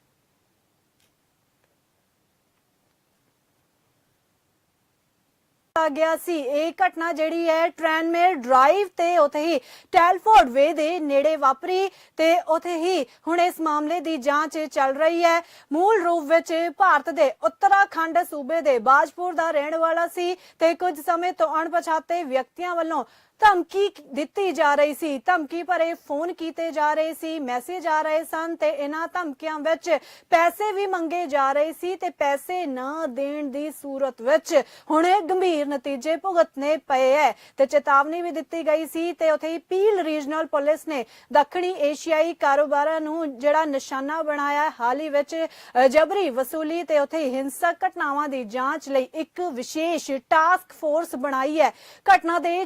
ਆ ਗਿਆ ਸੀ। ਇਹ ਘਟਨਾ ਜਿਹੜੀ ਹੈ, ਟ੍ਰੈਨਮੇਲ ਡਰਾਈਵ ਤੇ ਉਥੇ ਹੀ ਟੈਲਫੋਰਡ ਵੇ ਦੇ ਨੇੜੇ ਵਾਪਰੀ ਤੇ ਉਥੇ ਹੀ ਹੁਣ ਇਸ ਮਾਮਲੇ ਦੀ ਜਾਂਚ ਚੱਲ ਰਹੀ ਹੈ। ਮੂਲ ਰੂਪ ਵਿੱਚ ਭਾਰਤ ਦੇ ਉੱਤਰਾਖੰਡ ਸੂਬੇ ਦੇ ਬਾਜਪੁਰ ਦਾ ਰਹਿਣ ਵਾਲਾ ਸੀ ਤੇ ਕੁਝ ਸਮੇਂ ਤੋਂ ਅਣਪਛਾਤੇ ਵਿਅਕਤੀਆਂ ਵੱਲੋਂ ਧਮਕੀ ਦਿੱਤੀ ਜਾ ਰਹੀ ਸੀ। ਧਮਕੀ ਭਰੇ ਫੋਨ ਕੀਤੇ ਜਾ ਰਹੇ ਸੀ ਮੈਸੇਜ ਆ ਰਹੇ ਸਨ ਤੇ ਇਹਨਾਂ ਧਮਕੀਆਂ ਵਿੱਚ ਪੈਸੇ ਵੀ ਮੰਗੇ ਜਾ ਰਹੇ ਸੀ ਤੇ ਪੈਸੇ ਨਾ ਦੇਣ ਦੀ ਸੂਰਤ ਵਿੱਚ ਹੁਣ ਇਹ ਗੰਭੀਰ ਨਤੀਜੇ ਭੁਗਤਨੇ ਪਏ ਹੈ ਤੇ ਚੇਤਾਵਨੀ ਵੀ ਦਿੱਤੀ ਗਈ ਸੀ ਤੇ ਉਥੇ ਹੀ ਪੀਲ ਰੀਜਨਲ ਪੁਲਿਸ ਨੇ ਦੱਖਣੀ ਏਸ਼ੀਆਈ ਕਾਰੋਬਾਰਾਂ ਨੂੰ ਜਿਹੜਾ ਨਿਸ਼ਾਨਾ ਬਣਾਇਆ, ਹਾਲ ਹੀ ਵਿੱਚ ਜਬਰੀ ਵਸੂਲੀ ਤੇ ਉਥੇ ਹਿੰਸਕ ਘਟਨਾਵਾਂ ਦੀ ਜਾਂਚ ਲਈ ਇੱਕ ਵਿਸ਼ੇਸ਼ ਟਾਸਕ ਫੋਰਸ ਬਣਾਈ ਹੈ ਘਟਨਾ ਦੇ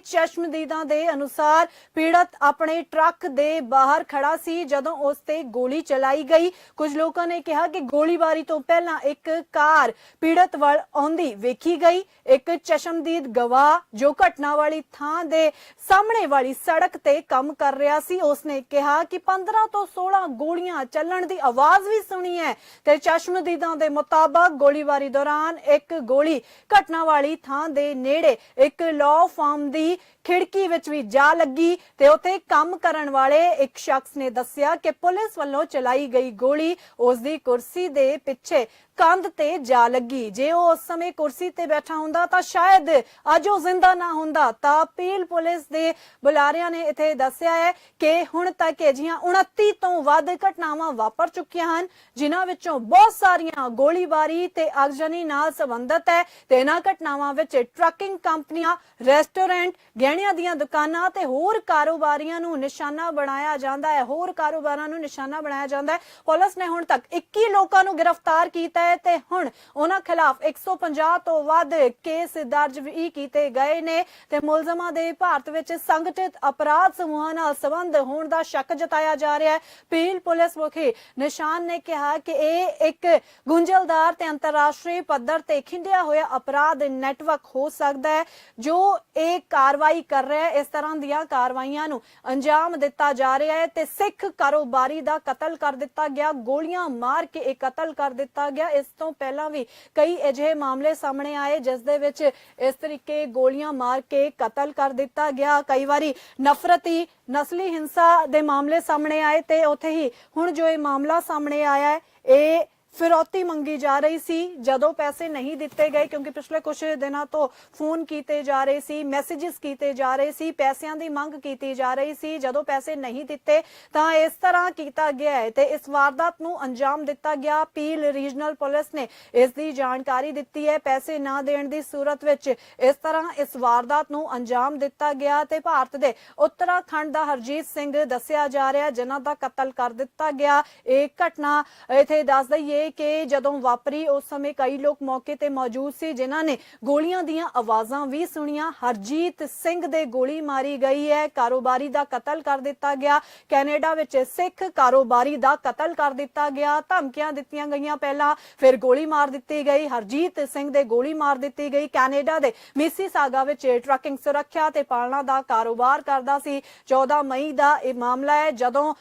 ਚਸ਼ਮਦੀਦਾਂ ਦੇ ਅਨੁਸਾਰ ਪੀੜਤ ਆਪਣੇ ਟਰੱਕ ਦੇ ਬਾਹਰ ਖੜਾ ਸੀ ਜਦੋਂ ਉਸ ਤੇ ਗੋਲੀ ਚਲਾਈ ਗਈ। ਕੁਝ ਲੋਕਾਂ ਨੇ ਕਿਹਾ ਕਿ ਗੋਲੀਬਾਰੀ ਤੋਂ ਪਹਿਲਾਂ ਇੱਕ ਕਾਰ ਪੀੜਤ ਵੱਲ ਆਉਂਦੀ ਵੇਖੀ ਗਈ। ਇੱਕ ਚਸ਼ਮਦੀਦ ਗਵਾਹ ਜੋ ਘਟਨਾ ਵਾਲੀ ਥਾਂ ਦੇ ਸਾਹਮਣੇ ਵਾਲੀ ਸੜਕ ਤੇ ਕੰਮ ਕਰ ਰਿਹਾ ਸੀ ਉਸ ਨੇ ਕਿਹਾ ਕਿ 15 ਤੋਂ 16 ਗੋਲੀਆਂ ਚੱਲਣ ਦੀ ਆਵਾਜ਼ ਵੀ ਸੁਣੀ ਹੈ ਤੇ ਚਸ਼ਮਦੀਦਾਂ ਦੇ ਮੁਤਾਬਕ ਗੋਲੀਬਾਰੀ ਦੌਰਾਨ ਇੱਕ ਗੋਲੀ ਘਟਨਾ ਵਾਲੀ ਥਾਂ ਦੇ ਨੇੜੇ ਇੱਕ ਲਾਅ ਫਾਰਮ ਦੀ ਖਿੜਕੀ ਵਿੱਚ ਵੀ ਜਾ ਲੱਗੀ ਤੇ ਉੱਥੇ ਕੰਮ ਕਰਨ ਵਾਲੇ ਇੱਕ ਸ਼ਖਸ ਨੇ ਦੱਸਿਆ ਕਿ ਪੁਲਿਸ ਵੱਲੋਂ ਚਲਾਈ ਗਈ ਗੋਲੀ ਉਸ ਦੀ ਕੁਰਸੀ ਦੇ ਪਿੱਛੇ ਕੰਧ ਤੇ ਜਾ ਲੱਗੀ। ਜੇ ਉਹ ਉਸ ਸਮੇਂ ਕੁਰਸੀ ਤੇ ਬੈਠਾ ਹੁੰਦਾ ਤਾਂ ਸ਼ਾਇਦ ਅੱਜ ਉਹ ਜ਼ਿੰਦਾ ਨਾ ਹੁੰਦਾ। ਤਾਂ ਪੀਲ ਪੁਲਿਸ ਦੇ ਬੁਲਾਰਿਆਂ ਨੇ ਇੱਥੇ ਦੱਸਿਆ ਹੈ ਕਿ ਹੁਣ ਤੱਕ ਅਜਿਹੀਆਂ 29 ਤੋਂ ਵੱਧ ਘਟਨਾਵਾਂ ਵਾਪਰ ਚੁੱਕੀਆਂ ਹਨ, ਜਿਨ੍ਹਾਂ ਵਿੱਚੋਂ ਬਹੁਤ ਸਾਰੀਆਂ ਗੋਲੀਬਾਰੀ ਤੇ ਅਗਜਨੀ ਨਾਲ ਸੰਬੰਧਿਤ ਹੈ ਤੇ ਇਹਨਾਂ ਘਟਨਾਵਾਂ ਵਿੱਚ ਟਰੱਕਿੰਗ ਕੰਪਨੀਆਂ, ਰੈਸਟੋਰੈਂਟ, ਗਹਿਣਿਆਂ ਦੀਆਂ ਦੁਕਾਨਾਂ ਤੇ ਹੋਰ ਕਾਰੋਬਾਰੀਆਂ ਨੂੰ ਨਿਸ਼ਾਨਾ ਬਣਾਇਆ ਜਾਂਦਾ ਹੈ। ਹੋਰ ਕਾਰੋਬਾਰਾਂ ਨੂੰ ਨਿਸ਼ਾਨਾ ਬਣਾਇਆ ਜਾਂਦਾ ਹੈ। ਪੁਲਿਸ ਨੇ ਹੁਣ ਤੱਕ 21 ਲੋਕਾਂ ਨੂੰ ਗ੍ਰਿਫਤਾਰ ਕੀਤਾ ਹੈ। ਹੈ ਤੇ ਹੁਣ ਉਹਨਾਂ ਖਿਲਾਫ 150 ਤੋਂ ਵੱਧ ਕੇਸ ਦਰਜ ਵੀ ਕੀਤੇ ਗਏ ਨੇ ਤੇ ਮੁਲਜ਼ਮਾਂ ਦੇ ਭਾਰਤ ਵਿੱਚ ਸੰਗਠਿਤ ਅਪਰਾਧ ਸਮੂਹਾਂ ਨਾਲ ਸੰਬੰਧ ਹੋਣ ਦਾ ਸ਼ੱਕ ਜਤਾਇਆ ਜਾ ਰਿਹਾ ਹੈ। ਪੀਲ ਪੁਲਿਸ ਮੁਖੀ ਨਿਸ਼ਾਨ ਨੇ ਕਿਹਾ ਕਿ ਇਹ ਇੱਕ ਗੁੰਝਲਦਾਰ ਤੇ ਅੰਤਰਰਾਸ਼ਟਰੀ ਪੱਧਰ ਤੇ ਖਿੰਡਿਆ ਹੋਇਆ ਅਪਰਾਧ ਨੈਟਵਰਕ ਹੋ ਸਕਦਾ ਹੈ, ਜੋ ਇਹ ਕਾਰਵਾਈ ਕਰ ਰਿਹਾ ਹੈ। ਇਸ ਤਰ੍ਹਾਂ ਦੀਆਂ ਕਾਰਵਾਈਆਂ ਨੂੰ ਅੰਜਾਮ ਦਿੱਤਾ ਜਾ ਰਿਹਾ ਹੈ ਤੇ ਸਿੱਖ ਕਾਰੋਬਾਰੀ ਦਾ ਕਤਲ ਕਰ ਦਿੱਤਾ ਗਿਆ। ਗੋਲੀਆਂ ਮਾਰ ਕੇ ਇਹ ਕਤਲ ਕਰ ਦਿੱਤਾ ਗਿਆ। ਇਸ ਤੋਂ ਪਹਿਲਾਂ ਵੀ ਕਈ ਅਜਿਹੇ ਮਾਮਲੇ ਸਾਹਮਣੇ ਆਏ, ਜਿਸ ਦੇ ਵਿੱਚ ਇਸ ਤਰੀਕੇ ਗੋਲੀਆਂ ਮਾਰ ਕੇ ਕਤਲ ਕਰ ਦਿੱਤਾ ਗਿਆ। ਕਈ ਵਾਰੀ ਨਫ਼ਰਤੀ ਨਸਲੀ ਹਿੰਸਾ ਦੇ ਮਾਮਲੇ ਸਾਹਮਣੇ ਆਏ ਤੇ ਉੱਥੇ ਹੀ ਹੁਣ ਜੋ ਇਹ ਮਾਮਲਾ ਸਾਹਮਣੇ ਆਇਆ ਹੈ, ਇਹ ਫਿਰੌਤੀ ਮੰਗੀ ਜਾ ਰਹੀ ਸੀ, ਜਦੋਂ ਪੈਸੇ ਨਹੀਂ ਦਿੱਤੇ ਗਏ ਕਿਉਂਕਿ ਪਿਛਲੇ ਕੁਝ ਦਿਨਾਂ ਤੋਂ ਫੋਨ ਕੀਤੇ ਜਾ ਰਹੇ ਸੀ ਮੈਸੇजेस ਕੀਤੇ ਜਾ ਰਹੇ ਸੀ, ਪੈਸਿਆਂ ਦੀ ਮੰਗ ਕੀਤੀ ਜਾ ਰਹੀ ਸੀ, ਜਦੋਂ ਪੈਸੇ ਨਹੀਂ ਦਿੱਤੇ ਤਾਂ ਇਸ ਤਰ੍ਹਾਂ ਕੀਤਾ ਗਿਆ ਹੈ ਤੇ ਇਸ ਵਾਰਦਾਤ ਨੂੰ ਅੰਜਾਮ ਦਿੱਤਾ ਗਿਆ। ਪੀਲ ਰੀਜਨਲ ਪੁਲਿਸ ਨੇ ਇਸ ਦੀ ਜਾਣਕਾਰੀ ਦਿੱਤੀ ਹੈ। ਪੈਸੇ ਨਾ ਦੇਣ ਦੀ ਸੂਰਤ ਵਿੱਚ ਇਸ ਤਰ੍ਹਾਂ ਇਸ ਵਾਰਦਾਤ ਨੂੰ ਅੰਜਾਮ ਦਿੱਤਾ ਗਿਆ ਤੇ ਭਾਰਤ ਦੇ ਉੱਤਰਾਖੰਡ ਦਾ ਹਰਜੀਤ ਸਿੰਘ ਦੱਸਿਆ ਜਾ ਰਿਹਾ, ਜਿਨ੍ਹਾਂ ਦਾ ਕਤਲ ਕਰ ਦਿੱਤਾ ਗਿਆ। ਇਹ ਘਟਨਾ ਇਥੇ ਦੱਸ ਦਈਏ ਕਿ ਜਦੋਂ ਵਾਪਰੀ, ਉਸ ਸਮੇਂ ਕਈ ਲੋਕ ਮੌਕੇ ਤੇ ਮੌਜੂਦ ਸੀ, ਜਿਨ੍ਹਾਂ ਨੇ ਗੋਲੀਆਂ ਦੀਆਂ ਆਵਾਜ਼ਾਂ ਵੀ ਸੁਣੀਆਂ। ਹਰਜੀਤ ਸਿੰਘ ਦੇ ਗੋਲੀ ਮਾਰੀ ਗਈ ਹੈ। ਕਾਰੋਬਾਰੀ ਦਾ ਕਤਲ ਕਰ ਦਿੱਤਾ ਗਿਆ। ਕੈਨੇਡਾ ਵਿੱਚ ਸਿੱਖ ਕਾਰੋਬਾਰੀ ਦਾ ਕਤਲ ਕਰ ਦਿੱਤਾ ਗਿਆ। ਧਮਕੀਆਂ ਦਿੱਤੀਆਂ ਗਈਆਂ ਪਹਿਲਾਂ, ਫਿਰ ਗੋਲੀ ਮਾਰ ਦਿੱਤੀ ਗਈ। ਹਰਜੀਤ ਸਿੰਘ ਦੇ ਗੋਲੀ ਮਾਰ ਦਿੱਤੀ ਗਈ। ਕੈਨੇਡਾ ਦੇ ਮਿਸੀਸਾਗਾ ਵਿੱਚ ਟਰੱਕਿੰਗ ਸੁਰੱਖਿਆ ਤੇ ਪਾਲਣਾ ਦਾ ਕਾਰੋਬਾਰ ਕਰਦਾ ਸੀ। 14 ਮਈ ਦਾ ਇਹ ਮਾਮਲਾ ਹੈ। ਜਦੋਂ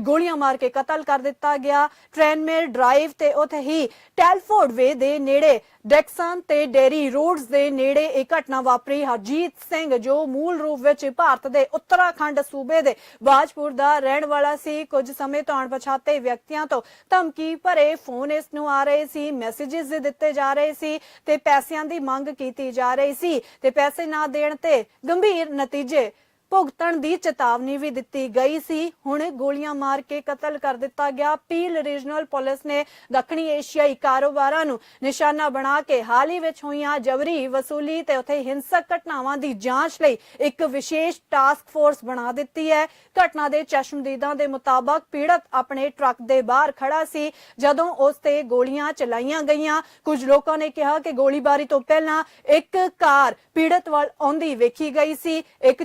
ਗੋਲੀਆਂ ਮਾਰ ਕੇ ਕਤਲ ਕਰ ਦਿੱਤਾ ਗਿਆ। ਟ੍ਰੈਨਮੇਲ ਡਰਾਈਵ ਤੇ ਉੱਥੇ ਹੀ ਟੈਲਫੋਰਡ ਵੇ ਦੇ ਨੇੜੇ ਡੈਕਸਨ ਤੇ ਡੇਰੀ ਰੋਡਸ ਦੇ ਨੇੜੇ ਇਹ ਘਟਨਾ ਵਾਪਰੀ। ਹਰਜੀਤ ਸਿੰਘ, ਜੋ ਮੂਲ ਰੂਪ ਵਿੱਚ ਭਾਰਤ ਦੇ ਉੱਤਰਾਖੰਡ ਸੂਬੇ ਦੇ ਬਾਜਪੁਰ ਦਾ ਰਹਿਣ ਵਾਲਾ ਸੀ, ਕੁਝ ਸਮੇਂ ਤੋਂ ਅਣਪਛਾਤੇ ਵਿਅਕਤੀਆਂ ਤੋਂ ਧਮਕੀ ਭਰੇ ਫੋਨ ਇਸ ਨੂੰ ਆ ਰਹੇ ਸੀ ਮੈਸੇजेस ਦਿੱਤੇ ਜਾ ਰਹੇ ਸੀ ਤੇ ਪੈਸਿਆਂ ਦੀ ਮੰਗ ਕੀਤੀ ਜਾ ਰਹੀ ਸੀ ਤੇ ਪੈਸੇ ਨਾ ਦੇਣ ਤੇ ਗੰਭੀਰ ਨਤੀਜੇ ਭੁਗਤਣ ਦੀ ਚੇਤਾਵਨੀ ਵੀ ਦਿੱਤੀ ਗਈ ਸੀ। ਹੁਣ ਗੋਲੀਆਂ ਮਾਰ ਕੇ ਕਤਲ ਕਰ ਦਿੱਤਾ ਗਿਆ। ਪੀਲ ਰੀਜਨਲ ਪੁਲਿਸ ਨੇ ਦੱਖਣੀ ਏਸ਼ੀਆਈ ਕਾਰੋਬਾਰਾਂ ਨੂੰ ਨਿਸ਼ਾਨਾ ਬਣਾ ਕੇ ਹਾਲ ਹੀ ਵਿੱਚ ਹੋਈਆਂ ਜਬਰੀ ਵਸੂਲੀ ਤੇ ਉਥੇ ਹਿੰਸਕ ਘਟਨਾਵਾਂ ਦੀ ਜਾਂਚ ਲਈ ਇੱਕ ਵਿਸ਼ੇਸ਼ ਟਾਸਕ ਫੋਰਸ ਬਣਾ ਦਿੱਤੀ ਹੈ। ਘਟਨਾ ਦੇ ਚਸ਼ਮਦੀਦਾਂ ਦੇ ਮੁਤਾਬਕ ਪੀੜਤ ਆਪਣੇ ਟਰੱਕ ਦੇ ਬਾਹਰ ਖੜਾ ਸੀ। ਜਦੋਂ ਉਸ ਤੇ ਗੋਲੀਆਂ ਚਲਾਈਆਂ ਗਈਆਂ, ਕੁਝ ਲੋਕਾਂ ਨੇ ਕਿਹਾ ਕਿ ਗੋਲੀਬਾਰੀ ਤੋਂ ਪਹਿਲਾਂ ਇੱਕ ਕਾਰ ਪੀੜਤ ਵੱਲ ਆਉਂਦੀ ਵੇਖੀ ਗਈ ਸੀ। ਇੱਕ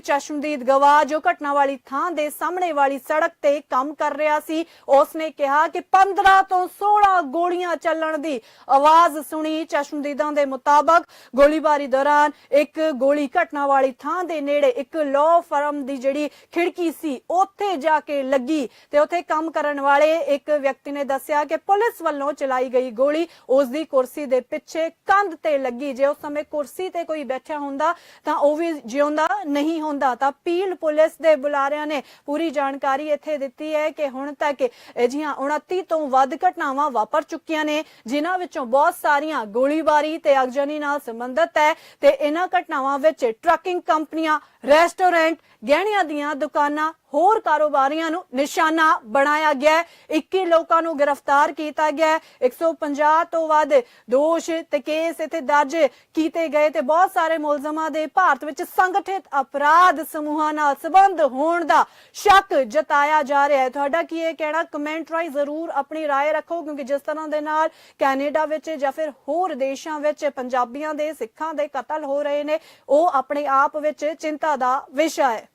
ਚਸ਼ਮਦੀਦ ਗਵਾਹ ਜੋ ਘਟਨਾ ਵਾਲੀ ਥਾਂ ਦੇ ਸਾਹਮਣੇ ਵਾਲੀ ਸੜਕ ਤੇ ਕੰਮ ਕਰ ਰਿਹਾ ਸੀ ਉਸ ਨੇ ਕਿਹਾ ਕਿ 15 ਤੋਂ 16 ਗੋਲੀਆਂ ਚੱਲਣ ਦੀ ਆਵਾਜ਼ ਸੁਣੀ। ਚਸ਼ਮਦੀਦਾਂ ਦੇ ਮੁਤਾਬਕ ਗੋਲੀਬਾਰੀ ਦੌਰਾਨ ਇੱਕ ਗੋਲੀ ਘਟਨਾ ਵਾਲੀ ਥਾਂ ਦੇ ਨੇੜੇ ਇੱਕ ਲਾਅ ਫਰਮ ਦੀ ਜਿਹੜੀ ਖਿੜਕੀ ਸੀ, ਉੱਥੇ ਜਾ ਕੇ ਲੱਗੀ ਤੇ ਉੱਥੇ ਕੰਮ ਕਰਨ ਵਾਲੇ ਇੱਕ ਵਿਅਕਤੀ ਨੇ ਦੱਸਿਆ ਕਿ ਪੁਲਿਸ ਵੱਲੋਂ ਚਲਾਈ ਗਈ ਗੋਲੀ ਉਸ ਦੀ ਕੁਰਸੀ ਦੇ ਪਿੱਛੇ ਕੰਧ ਤੇ ਲੱਗੀ। ਜੇ ਉਸ ਸਮੇਂ ਕੁਰਸੀ ਤੇ ਕੋਈ ਬੈਠਿਆ ਹੁੰਦਾ ਤਾਂ ਉਹ ਵੀ ਜਿਉਂਦਾ ਨਹੀਂ ਹੁੰਦਾ ਤਾਂ ਪੀਲ ਪੁਲਿਸ ਦੇ ਬੁਲਾਰਿਆਂ ਨੇ ਪੂਰੀ ਜਾਣਕਾਰੀ ਇੱਥੇ ਦਿੱਤੀ ਹੈ ਕਿ ਹੁਣ ਤੱਕ ਅਜਿਹੀਆਂ 29 ਤੋਂ ਵੱਧ ਘਟਨਾਵਾਂ ਵਾਪਰ ਚੁੱਕੀਆਂ ਨੇ, ਜਿਨ੍ਹਾਂ ਵਿੱਚੋਂ ਬਹੁਤ ਸਾਰੀਆਂ ਗੋਲੀਬਾਰੀ ਤੇ ਅਗਜਨੀ ਨਾਲ ਸੰਬੰਧਿਤ ਹੈ ਤੇ ਇਹਨਾਂ ਘਟਨਾਵਾਂ ਵਿੱਚ ਟਰੱਕਿੰਗ ਕੰਪਨੀਆਂ, ਰੈਸਟੋਰੈਂਟ, ਗਹਿਣਿਆਂ ਦੀਆਂ ਦੁਕਾਨਾਂ ਹੋਰ ਕਾਰੋਬਾਰੀਆਂ ਨੂੰ ਨਿਸ਼ਾਨਾ ਬਣਾਇਆ ਗਿਆ ਹੈ 21 ਲੋਕਾਂ ਨੂੰ ਗ੍ਰਿਫਤਾਰ ਕੀਤਾ ਗਿਆ ਹੈ 150 ਤੋਂ ਵੱਧ ਦੋਸ਼ ਤੇ ਕੇਸ ਇੱਥੇ ਦਰਜ ਕੀਤੇ ਗਏ ਤੇ ਬਹੁਤ ਸਾਰੇ ਮੁਲਜ਼ਮਾਂ ਦੇ ਭਾਰਤ ਵਿੱਚ ਸੰਗਠਿਤ ਅਪਰਾਧ ਸਮੂਹਾਂ ਨਾਲ ਸੰਬੰਧ ਹੋਣ ਦਾ ਸ਼ੱਕ ਜਤਾਇਆ ਜਾ ਰਿਹਾ ਹੈ ਤੁਹਾਡਾ ਕੀ ਇਹ ਕਹਿਣਾ ਕਮੈਂਟ ਰਾਈ ਜ਼ਰੂਰ ਆਪਣੀ رائے ਰੱਖੋ ਕਿਉਂਕਿ ਜਿਸ ਤਰ੍ਹਾਂ ਦੇ ਨਾਲ ਕੈਨੇਡਾ ਵਿੱਚ ਜਾਂ ਫਿਰ ਹੋਰ ਦੇਸ਼ਾਂ ਵਿੱਚ ਪੰਜਾਬੀਆਂ ਦੇ ਸਿੱਖਾਂ ਦੇ ਕਤਲ ਹੋ ਰਹੇ ਨੇ ਉਹ ਆਪਣੇ ਆਪ ਵਿੱਚ ਚਿੰਤਾ ਦਾ ਵਿਸ਼ਾ ਹੈ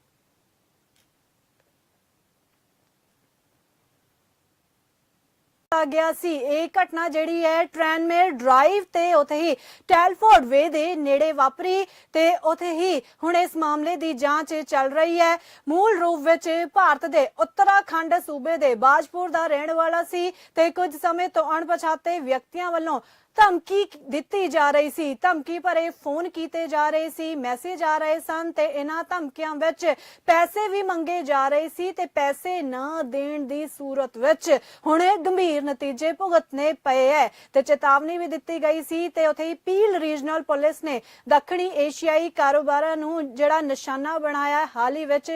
ਆ ਗਿਆ ਸੀ। ਇਹ ਘਟਨਾ ਜਿਹੜੀ ਹੈ ਟ੍ਰੈਨਮੇਲ ਡਰਾਈਵ ਤੇ ਉਥੇ ਹੀ ਟੈਲਫੋਰਡ ਵੇ ਦੇ ਨੇੜੇ ਵਾਪਰੀ ਤੇ ਉਥੇ ਹੀ ਹੁਣ ਇਸ ਮਾਮਲੇ ਦੀ ਜਾਂਚ ਚੱਲ ਰਹੀ ਹੈ। ਮੂਲ ਰੂਪ ਵਿੱਚ ਭਾਰਤ ਦੇ ਉੱਤਰਾਖੰਡ ਸੂਬੇ ਦੇ ਬਾਜਪੁਰ ਦਾ ਰਹਿਣ ਵਾਲਾ ਸੀ ਤੇ ਕੁਝ ਸਮੇਂ ਤੋਂ ਅਣਪਛਾਤੇ ਵਿਅਕਤੀਆਂ ਵੱਲੋਂ ਧਮਕੀ ਦਿੱਤੀ ਜਾ ਰਹੀ ਸੀ ਧਮਕੀ ਭਰੇ ਫੋਨ ਕੀਤੇ ਜਾ ਰਹੇ ਸੀ, ਮੈਸੇਜ ਆ ਰਹੇ ਸਨ ਤੇ ਇਹਨਾਂ ਧਮਕੀਆਂ ਵਿੱਚ ਪੈਸੇ ਵੀ ਮੰਗੇ ਜਾ ਰਹੇ ਸੀ ਤੇ ਪੈਸੇ ਨਾ ਦੇਣ ਦੀ ਸੂਰਤ ਵਿੱਚ ਹੁਣ ਇਹ ਗੰਭੀਰ ਨਤੀਜੇ ਭੁਗਤਨੇ ਪਏ ਹੈ ਤੇ ਚੇਤਾਵਨੀ ਵੀ ਦਿੱਤੀ ਗਈ ਸੀ ਤੇ ਉਥੇ ਹੀ ਪੀਲ ਰੀਜਨਲ ਪੁਲਿਸ ਨੇ ਦੱਖਣੀ ਏਸ਼ੀਆਈ ਕਾਰੋਬਾਰਾਂ ਨੂੰ ਜਿਹੜਾ ਨਿਸ਼ਾਨਾ ਬਣਾਇਆ ਹੈ। ਹਾਲ ਹੀ ਵਿੱਚ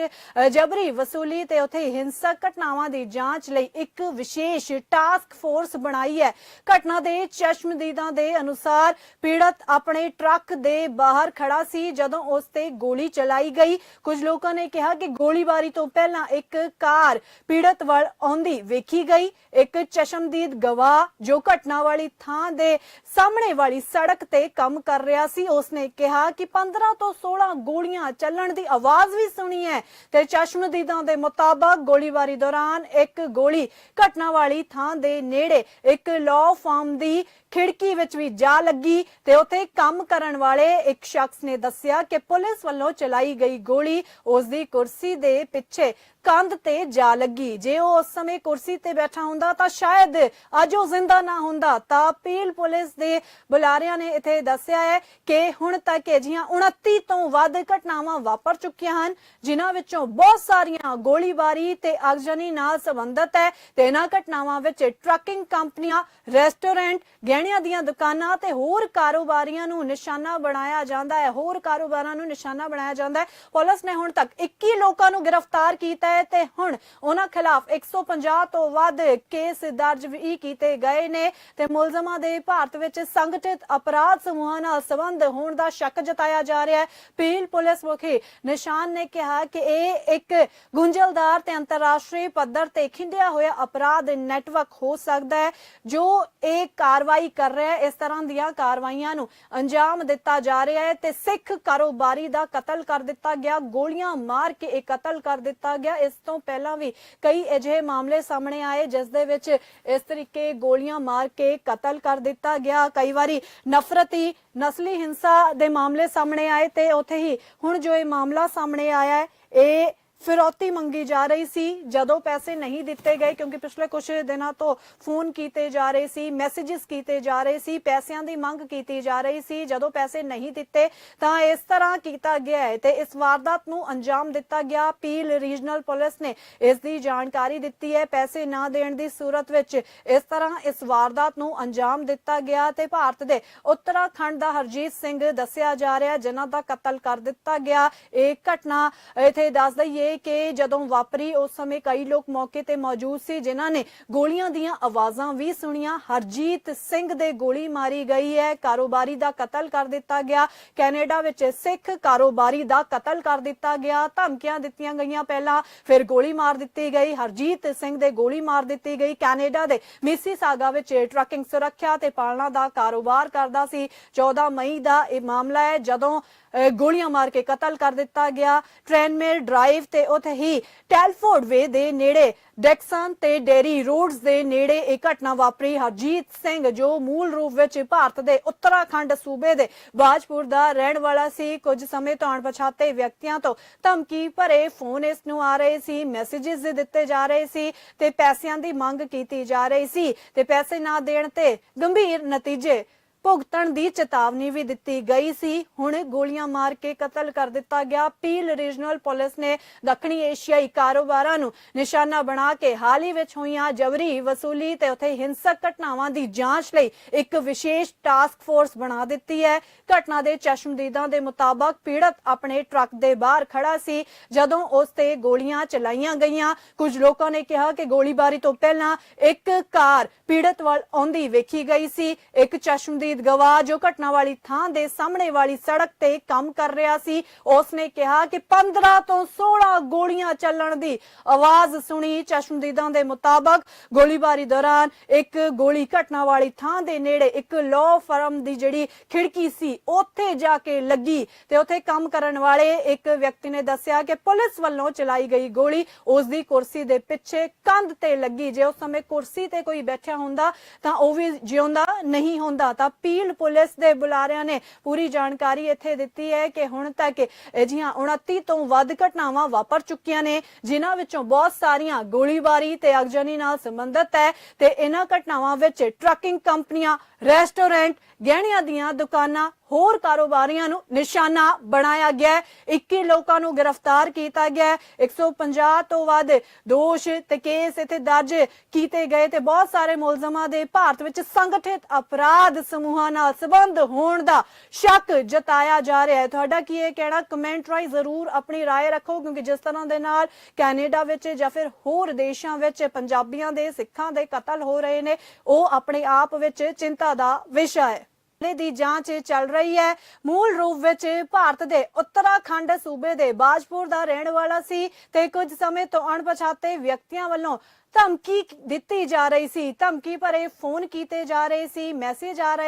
ਜਬਰੀ ਵਸੂਲੀ ਤੇ ਉਥੇ ਹਿੰਸਕ ਘਟਨਾਵਾਂ ਦੀ ਜਾਂਚ ਲਈ ਇੱਕ ਵਿਸ਼ੇਸ਼ ਟਾਸਕ ਫੋਰਸ ਬਣਾਈ ਹੈ ਘਟਨਾ ਦੇ ਚਸ਼ਮਦੀਦ ਚਸ਼ਮਦੀਦਾਂ ਦੇ ਅਨੁਸਾਰ ਪੀੜਤ ਆਪਣੇ ਟਰੱਕ ਦੇ ਬਾਹਰ ਖੜਾ ਸੀ, ਜਦੋਂ ਉਸ ਤੇ ਗੋਲੀ ਚਲਾਈ ਗਈ। ਕੁਝ ਲੋਕਾਂ ਨੇ ਕਿਹਾ ਕਿ ਗੋਲੀਬਾਰੀ ਤੋਂ ਪਹਿਲਾਂ ਇੱਕ ਕਾਰ ਪੀੜਤ ਵੱਲ ਆਉਂਦੀ ਵੇਖੀ ਗਈ। ਇੱਕ ਚਸ਼ਮਦੀਦ ਗਵਾਹ ਜੋ ਘਟਨਾ ਵਾਲੀ ਥਾਂ ਦੇ ਸਾਹਮਣੇ ਵਾਲੀ ਸੜਕ ਤੇ ਕੰਮ ਕਰ ਰਿਹਾ ਸੀ, ਉਸਨੇ ਕਿਹਾ ਕਿ 15 ਤੋਂ 16 ਗੋਲੀਆਂ ਚੱਲਣ ਦੀ ਆਵਾਜ਼ ਵੀ ਸੁਣੀ ਹੈ ਤੇ ਚਸ਼ਮਦੀਦਾਂ ਦੇ ਮੁਤਾਬਕ ਗੋਲੀਬਾਰੀ ਦੌਰਾਨ ਇੱਕ ਗੋਲੀ ਘਟਨਾ ਵਾਲੀ ਥਾਂ ਦੇ ਨੇੜੇ ਇੱਕ ਲਾਅ ਫਾਰਮ ਦੀ ਖਿੜਕੀ ਵਿੱਚ ਵੀ ਜਾ ਲੱਗੀ ਤੇ ਉੱਥੇ ਕੰਮ ਕਰਨ ਵਾਲੇ ਇੱਕ ਸ਼ਖਸ ਨੇ ਦੱਸਿਆ ਕਿ ਪੁਲਿਸ ਵੱਲੋਂ ਚਲਾਈ ਗਈ ਗੋਲੀ ਉਸ ਦੀ ਕੁਰਸੀ ਦੇ ਪਿੱਛੇ ਕੰਧ ਤੇ ਜਾ ਲੱਗੀ। ਜੇ ਉਹ ਉਸ ਸਮੇਂ ਕੁਰਸੀ ਤੇ ਬੈਠਾ ਹੁੰਦਾ ਤਾਂ ਸ਼ਾਇਦ ਅੱਜ ਉਹ ਜ਼ਿੰਦਾ ਨਾ ਹੁੰਦਾ। ਤਾਂ ਪੀਲ ਪੁਲਿਸ ਦੇ ਬੁਲਾਰਿਆਂ ਨੇ ਇੱਥੇ ਦੱਸਿਆ ਹੈ ਕਿ ਹੁਣ ਤੱਕ ਅਜਿਹੀਆਂ 29 ਤੋਂ ਵੱਧ ਘਟਨਾਵਾਂ ਵਾਪਰ ਚੁੱਕੀਆਂ ਹਨ, ਜਿਨ੍ਹਾਂ ਵਿੱਚੋਂ ਬਹੁਤ ਸਾਰੀਆਂ ਗੋਲੀਬਾਰੀ ਤੇ ਅਗਜਨੀ ਨਾਲ ਸੰਬੰਧਿਤ ਹੈ ਤੇ ਇਹਨਾਂ ਘਟਨਾਵਾਂ ਵਿੱਚ ਟਰੱਕਿੰਗ ਕੰਪਨੀਆਂ, ਰੈਸਟੋਰੈਂਟ, ਗਹਿਣਿਆਂ ਦੀਆਂ ਦੁਕਾਨਾਂ ਤੇ ਹੋਰ ਕਾਰੋਬਾਰੀਆਂ ਨੂੰ ਨਿਸ਼ਾਨਾ ਬਣਾਇਆ ਜਾਂਦਾ ਹੈ। ਹੋਰ ਕਾਰੋਬਾਰਾਂ ਨੂੰ ਨਿਸ਼ਾਨਾ ਬਣਾਇਆ ਜਾਂਦਾ ਹੈ। ਪੁਲਿਸ ਨੇ ਹੁਣ ਤੱਕ 21 ਲੋਕਾਂ ਨੂੰ ਗ੍ਰਿਫਤਾਰ ਕੀਤਾ ਹੈ। ਤੇ ਹੁਣ ਉਹਨਾਂ ਖਿਲਾਫ 150 ਤੋਂ ਵੱਧ ਕੇਸ ਦਰਜ ਵੀ ਕੀਤੇ ਗਏ ਨੇ ਤੇ ਮੁਲਜ਼ਮਾਂ ਦੇ ਭਾਰਤ ਵਿੱਚ ਸੰਗਠਿਤ ਅਪਰਾਧ ਸਮੂਹਾਂ ਨਾਲ ਸੰਬੰਧ ਹੋਣ ਦਾ ਸ਼ੱਕ ਜਤਾਇਆ ਜਾ ਰਿਹਾ ਹੈ। ਪੀਲ ਪੁਲਿਸ ਮੁਖੀ ਨਿਸ਼ਾਨ ਨੇ ਕਿਹਾ ਕਿ ਇਹ ਇੱਕ ਗੁੰਝਲਦਾਰ ਤੇ ਅੰਤਰਰਾਸ਼ਟਰੀ ਪੱਧਰ ਤੇ ਖਿੰਡਿਆ ਹੋਇਆ ਅਪਰਾਧ ਨੈਟਵਰਕ ਹੋ ਸਕਦਾ ਹੈ, ਜੋ ਇਹ ਕਾਰਵਾਈ ਕਰ ਰਿਹਾ ਹੈ। ਇਸ ਤਰ੍ਹਾਂ ਦੀਆਂ ਕਾਰਵਾਈਆਂ ਨੂੰ ਅੰਜਾਮ ਦਿੱਤਾ ਜਾ ਰਿਹਾ ਹੈ ਤੇ ਸਿੱਖ ਕਾਰੋਬਾਰੀ ਦਾ ਕਤਲ ਕਰ ਦਿੱਤਾ ਗਿਆ। ਗੋਲੀਆਂ ਮਾਰ ਕੇ ਇਹ ਕਤਲ ਕਰ ਦਿੱਤਾ ਗਿਆ। ਇਸ ਤੋਂ ਪਹਿਲਾਂ ਵੀ ਕਈ ਅਜਿਹੇ ਮਾਮਲੇ ਸਾਹਮਣੇ ਆਏ, ਜਿਸ ਦੇ ਵਿੱਚ ਇਸ ਤਰੀਕੇ ਗੋਲੀਆਂ ਮਾਰ ਕੇ ਕਤਲ ਕਰ ਦਿੱਤਾ ਗਿਆ। ਕਈ ਵਾਰੀ ਨਫ਼ਰਤੀ ਨਸਲੀ ਹਿੰਸਾ ਦੇ ਮਾਮਲੇ ਸਾਹਮਣੇ ਆਏ ਤੇ ਉੱਥੇ ਹੀ ਹੁਣ ਜੋ ਇਹ ਮਾਮਲਾ ਸਾਹਮਣੇ ਆਇਆ ਹੈ, ਇਹ ਫਿਰੌਤੀ ਮੰਗੀ ਜਾ ਰਹੀ ਸੀ, ਜਦੋਂ ਪੈਸੇ ਨਹੀਂ ਦਿੱਤੇ ਗਏ ਕਿਉਂਕਿ ਪਿਛਲੇ ਕੁਝ ਦਿਨਾਂ ਤੋਂ ਫੋਨ ਕੀਤੇ ਜਾ ਰਹੇ ਸੀ ਮੈਸੇजेस ਕੀਤੇ ਜਾ ਰਹੇ ਸੀ, ਪੈਸਿਆਂ ਦੀ ਮੰਗ ਕੀਤੀ ਜਾ ਰਹੀ ਸੀ, ਜਦੋਂ ਪੈਸੇ ਨਹੀਂ ਦਿੱਤੇ ਤਾਂ ਇਸ ਤਰ੍ਹਾਂ ਕੀਤਾ ਗਿਆ ਹੈ ਤੇ ਇਸ ਵਾਰਦਾਤ ਨੂੰ ਅੰਜਾਮ ਦਿੱਤਾ ਗਿਆ। ਪੀਲ ਰੀਜਨਲ ਪੁਲਿਸ ਨੇ ਇਸ ਦੀ ਜਾਣਕਾਰੀ ਦਿੱਤੀ ਹੈ। ਪੈਸੇ ਨਾ ਦੇਣ ਦੀ ਸੂਰਤ ਵਿੱਚ ਇਸ ਤਰ੍ਹਾਂ ਇਸ ਵਾਰਦਾਤ ਨੂੰ ਅੰਜਾਮ ਦਿੱਤਾ ਗਿਆ ਤੇ ਭਾਰਤ ਦੇ ਉੱਤਰਾਖੰਡ ਦਾ ਹਰਜੀਤ ਸਿੰਘ ਦੱਸਿਆ ਜਾ ਰਿਹਾ ਜਿਨ੍ਹਾਂ ਦਾ ਕਤਲ ਕਰ ਦਿੱਤਾ ਗਿਆ। ਇਹ ਘਟਨਾ ਇਥੇ ਦੱਸ ਦਈਏ ਕਿ ਜਦੋਂ ਵਾਪਰੀ, ਉਸ ਸਮੇਂ ਕਈ ਲੋਕ ਮੌਕੇ ਤੇ ਮੌਜੂਦ ਸੀ, ਜਿਨ੍ਹਾਂ ਨੇ ਗੋਲੀਆਂ ਦੀਆਂ ਆਵਾਜ਼ਾਂ ਵੀ ਸੁਣੀਆਂ। ਹਰਜੀਤ ਸਿੰਘ ਦੇ ਗੋਲੀ ਮਾਰੀ ਗਈ ਹੈ। ਕਾਰੋਬਾਰੀ ਦਾ ਕਤਲ ਕਰ ਦਿੱਤਾ ਗਿਆ। ਕੈਨੇਡਾ ਵਿੱਚ ਸਿੱਖ ਕਾਰੋਬਾਰੀ ਦਾ ਕਤਲ ਕਰ ਦਿੱਤਾ ਗਿਆ। ਧਮਕੀਆਂ ਦਿੱਤੀਆਂ ਗਈਆਂ ਪਹਿਲਾਂ, ਫਿਰ ਗੋਲੀ ਮਾਰ ਦਿੱਤੀ ਗਈ। ਹਰਜੀਤ ਸਿੰਘ ਦੇ ਗੋਲੀ ਮਾਰ ਦਿੱਤੀ ਗਈ। ਕੈਨੇਡਾ ਦੇ ਮਿਸੀਸਾਗਾ ਵਿੱਚ ਟਰੱਕਿੰਗ ਸੁਰੱਖਿਆ ਤੇ ਪਾਲਣਾ ਦਾ ਕਾਰੋਬਾਰ ਕਰਦਾ ਸੀ। 14 ਮਈ ਦਾ ਇਹ ਮਾਮਲਾ ਹੈ, ਜਦੋਂ ਗੋਲੀਆਂ ਮਾਰ ਕੇ ਕਤਲ ਕਰ ਦਿੱਤਾ ਗਿਆ। ਟ੍ਰੈਨਮੇਲ ਡਰਾਈਵ ਤੇ ਉੱਥੇ ਹੀ ਟੈਲਫੋਰਡ ਵੇ ਦੇ ਨੇੜੇ ਡੈਕਸਨ ਤੇ ਡੇਰੀ ਰੋਡਸ ਦੇ ਨੇੜੇ ਇਹ ਘਟਨਾ ਵਾਪਰੀ। ਹਰਜੀਤ ਸਿੰਘ, ਜੋ ਮੂਲ ਰੂਪ ਵਿੱਚ ਭਾਰਤ ਦੇ ਉੱਤਰਾਖੰਡ ਸੂਬੇ ਦੇ ਬਾਜਪੁਰ ਦਾ ਰਹਿਣ ਵਾਲਾ ਸੀ, ਕੁਝ ਸਮੇਂ ਤੋਂ ਅਣਪਛਾਤੇ ਵਿਅਕਤੀਆਂ ਤੋਂ ਧਮਕੀ ਭਰੇ ਫੋਨ ਇਸ ਨੂੰ ਆ ਰਹੇ ਸੀ ਮੈਸੇजेस ਦਿੱਤੇ ਜਾ ਰਹੇ ਸੀ ਤੇ ਪੈਸਿਆਂ ਦੀ ਮੰਗ ਕੀਤੀ ਜਾ ਰਹੀ ਸੀ ਤੇ ਪੈਸੇ ਨਾ ਦੇਣ ਤੇ ਗੰਭੀਰ ਨਤੀਜੇ ਭੁਗਤਣ ਦੀ ਚੇਤਾਵਨੀ ਵੀ ਦਿੱਤੀ ਗਈ ਸੀ। ਹੁਣ ਗੋਲੀਆਂ ਮਾਰ ਕੇ ਕਤਲ ਕਰ ਦਿੱਤਾ ਗਿਆ। ਪੀਲ ਰੀਜਨਲ ਪੁਲਿਸ ਨੇ ਦੱਖਣੀ ਏਸ਼ੀਆਈ ਕਾਰੋਬਾਰਾਂ ਨੂੰ ਨਿਸ਼ਾਨਾ ਬਣਾ ਕੇ ਹਾਲ ਹੀ ਵਿੱਚ ਹੋਈਆਂ ਜਬਰੀ ਵਸੂਲੀ ਤੇ ਉਥੇ ਹਿੰਸਕ ਘਟਨਾਵਾਂ ਦੀ ਜਾਂਚ ਲਈ ਇੱਕ ਵਿਸ਼ੇਸ਼ ਟਾਸਕ ਫੋਰਸ ਬਣਾ ਦਿੱਤੀ ਹੈ। ਘਟਨਾ ਦੇ ਚਸ਼ਮਦੀਦਾਂ ਦੇ ਮੁਤਾਬਕ ਪੀੜਤ ਆਪਣੇ ਟਰੱਕ ਦੇ ਬਾਹਰ ਖੜਾ ਸੀ। ਜਦੋਂ ਉਸ ਤੇ ਗੋਲੀਆਂ ਚਲਾਈਆਂ ਗਈਆਂ, ਕੁਝ ਲੋਕਾਂ ਨੇ ਕਿਹਾ ਕਿ ਗੋਲੀਬਾਰੀ ਤੋਂ ਪਹਿਲਾਂ ਇੱਕ ਕਾਰ ਪੀੜਤ ਵੱਲ ਆਉਂਦੀ ਵੇਖੀ ਗਈ ਸੀ। ਇੱਕ ਚਸ਼ਮਦੀਦ ਗਵਾਹ ਜੋ ਘਟਨਾ ਵਾਲੀ ਥਾਂ ਦੇ ਸਾਹਮਣੇ ਵਾਲੀ ਸੜਕ ਤੇ ਕੰਮ ਕਰ ਰਿਹਾ ਸੀ ਉਸ ਨੇ ਕਿਹਾ ਕਿ 15 ਤੋਂ 16 ਗੋਲੀਆਂ ਚੱਲਣ ਦੀ ਆਵਾਜ਼ ਸੁਣੀ। ਚਸ਼ਮਦੀਦਾਂ ਦੇ ਮੁਤਾਬਕ ਗੋਲੀਬਾਰੀ ਦੌਰਾਨ ਇੱਕ ਗੋਲੀ ਘਟਨਾ ਵਾਲੀ ਥਾਂ ਦੇ ਨੇੜੇ ਇੱਕ ਲਾਅ ਫਰਮ ਦੀ ਜਿਹੜੀ ਖਿੜਕੀ ਸੀ, ਉੱਥੇ ਜਾ ਕੇ ਲੱਗੀ ਤੇ ਉੱਥੇ ਕੰਮ ਕਰਨ ਵਾਲੇ ਇੱਕ ਵਿਅਕਤੀ ਨੇ ਦੱਸਿਆ ਕਿ ਪੁਲਿਸ ਵੱਲੋਂ ਚਲਾਈ ਗਈ ਗੋਲੀ ਉਸ ਦੀ ਕੁਰਸੀ ਦੇ ਪਿੱਛੇ ਕੰਧ ਤੇ ਲੱਗੀ। ਜੇ ਉਸ ਸਮੇਂ ਕੁਰਸੀ ਤੇ ਕੋਈ ਬੈਠਿਆ ਹੁੰਦਾ, ਤਾਂ ਉਹ ਵੀ ਜਿਉਂਦਾ ਨਹੀਂ ਹੁੰਦਾ, ਤਾਂ ਪੀਲ ਪੁਲਿਸ ਦੇ ਬੁਲਾਰਿਆਂ ਨੇ ਪੂਰੀ ਜਾਣਕਾਰੀ ਇੱਥੇ ਦਿੱਤੀ ਹੈ ਕਿ ਹੁਣ ਤੱਕ ਅਜਿਹੀਆਂ 29 ਤੋਂ ਵੱਧ ਘਟਨਾਵਾਂ ਵਾਪਰ ਚੁੱਕੀਆਂ ਨੇ, ਜਿਨ੍ਹਾਂ ਵਿੱਚੋਂ ਬਹੁਤ ਸਾਰੀਆਂ ਗੋਲੀਬਾਰੀ ਤੇ ਅਗਜਨੀ ਨਾਲ ਸੰਬੰਧਿਤ ਹੈ ਤੇ ਇਹਨਾਂ ਘਟਨਾਵਾਂ ਵਿੱਚ ਟਰੱਕਿੰਗ ਕੰਪਨੀਆਂ, ਰੈਸਟੋਰੈਂਟ, ਗਹਿਣਿਆਂ ਦੀਆਂ ਦੁਕਾਨਾਂ ਹੋਰ ਕਾਰੋਬਾਰੀਆਂ ਨੂੰ ਨਿਸ਼ਾਨਾ ਬਣਾਇਆ ਗਿਆ ਹੈ 21 ਲੋਕਾਂ ਨੂੰ ਗ੍ਰਿਫਤਾਰ ਕੀਤਾ ਗਿਆ ਹੈ 150 ਤੋਂ ਵੱਧ ਦੋਸ਼ ਤੇ ਕੇਸ ਇੱਥੇ ਦਰਜ ਕੀਤੇ ਗਏ ਤੇ ਬਹੁਤ ਸਾਰੇ ਮੁਲਜ਼ਮਾਂ ਦੇ ਭਾਰਤ ਵਿੱਚ ਸੰਗਠਿਤ ਅਪਰਾਧ ਸਮੂਹਾਂ ਨਾਲ ਸੰਬੰਧ ਹੋਣ ਦਾ ਸ਼ੱਕ ਜਤਾਇਆ ਜਾ ਰਿਹਾ ਹੈ ਤੁਹਾਡਾ ਕੀ ਇਹ ਕਹਿਣਾ ਕਮੈਂਟ ਰਾਈ ਜ਼ਰੂਰ ਆਪਣੀ رائے ਰੱਖੋ ਕਿਉਂਕਿ ਜਿਸ ਤਰ੍ਹਾਂ ਦੇ ਨਾਲ ਕੈਨੇਡਾ ਵਿੱਚ ਜਾਂ ਫਿਰ ਹੋਰ ਦੇਸ਼ਾਂ ਵਿੱਚ ਪੰਜਾਬੀਆਂ ਦੇ ਸਿੱਖਾਂ ਦੇ ਕਤਲ ਹੋ ਰਹੇ ਨੇ ਉਹ ਆਪਣੇ ਆਪ ਵਿੱਚ ਚਿੰਤਾ ਦਾ ਵਿਸ਼ਾ ਹੈ ਮਾਮਲੇ ਦੀ ਜਾਂਚ ਚੱਲ ਰਹੀ ਹੈ। ਮੂਲ ਰੂਪ ਵਿੱਚ ਭਾਰਤ ਦੇ ਉੱਤਰਾਖੰਡ ਸੂਬੇ ਦੇ ਬਾਜਪੁਰ ਦਾ ਰਹਿਣ ਵਾਲਾ ਸੀ ਤੇ ਕੁਝ ਸਮੇਂ ਤੋਂ ਅਣਪਛਾਤੇ ਵਿਅਕਤੀਆਂ ਵੱਲੋਂ ਧਮਕੀ ਦਿੱਤੀ ਜਾ ਰਹੀ ਸੀ। ਧਮਕੀ ਭਰੇ ਫੋਨ ਕੀਤੇ ਜਾ ਰਹੇ ਸੀ, ਮੈਸੇਜ ਆ ਰਹੇ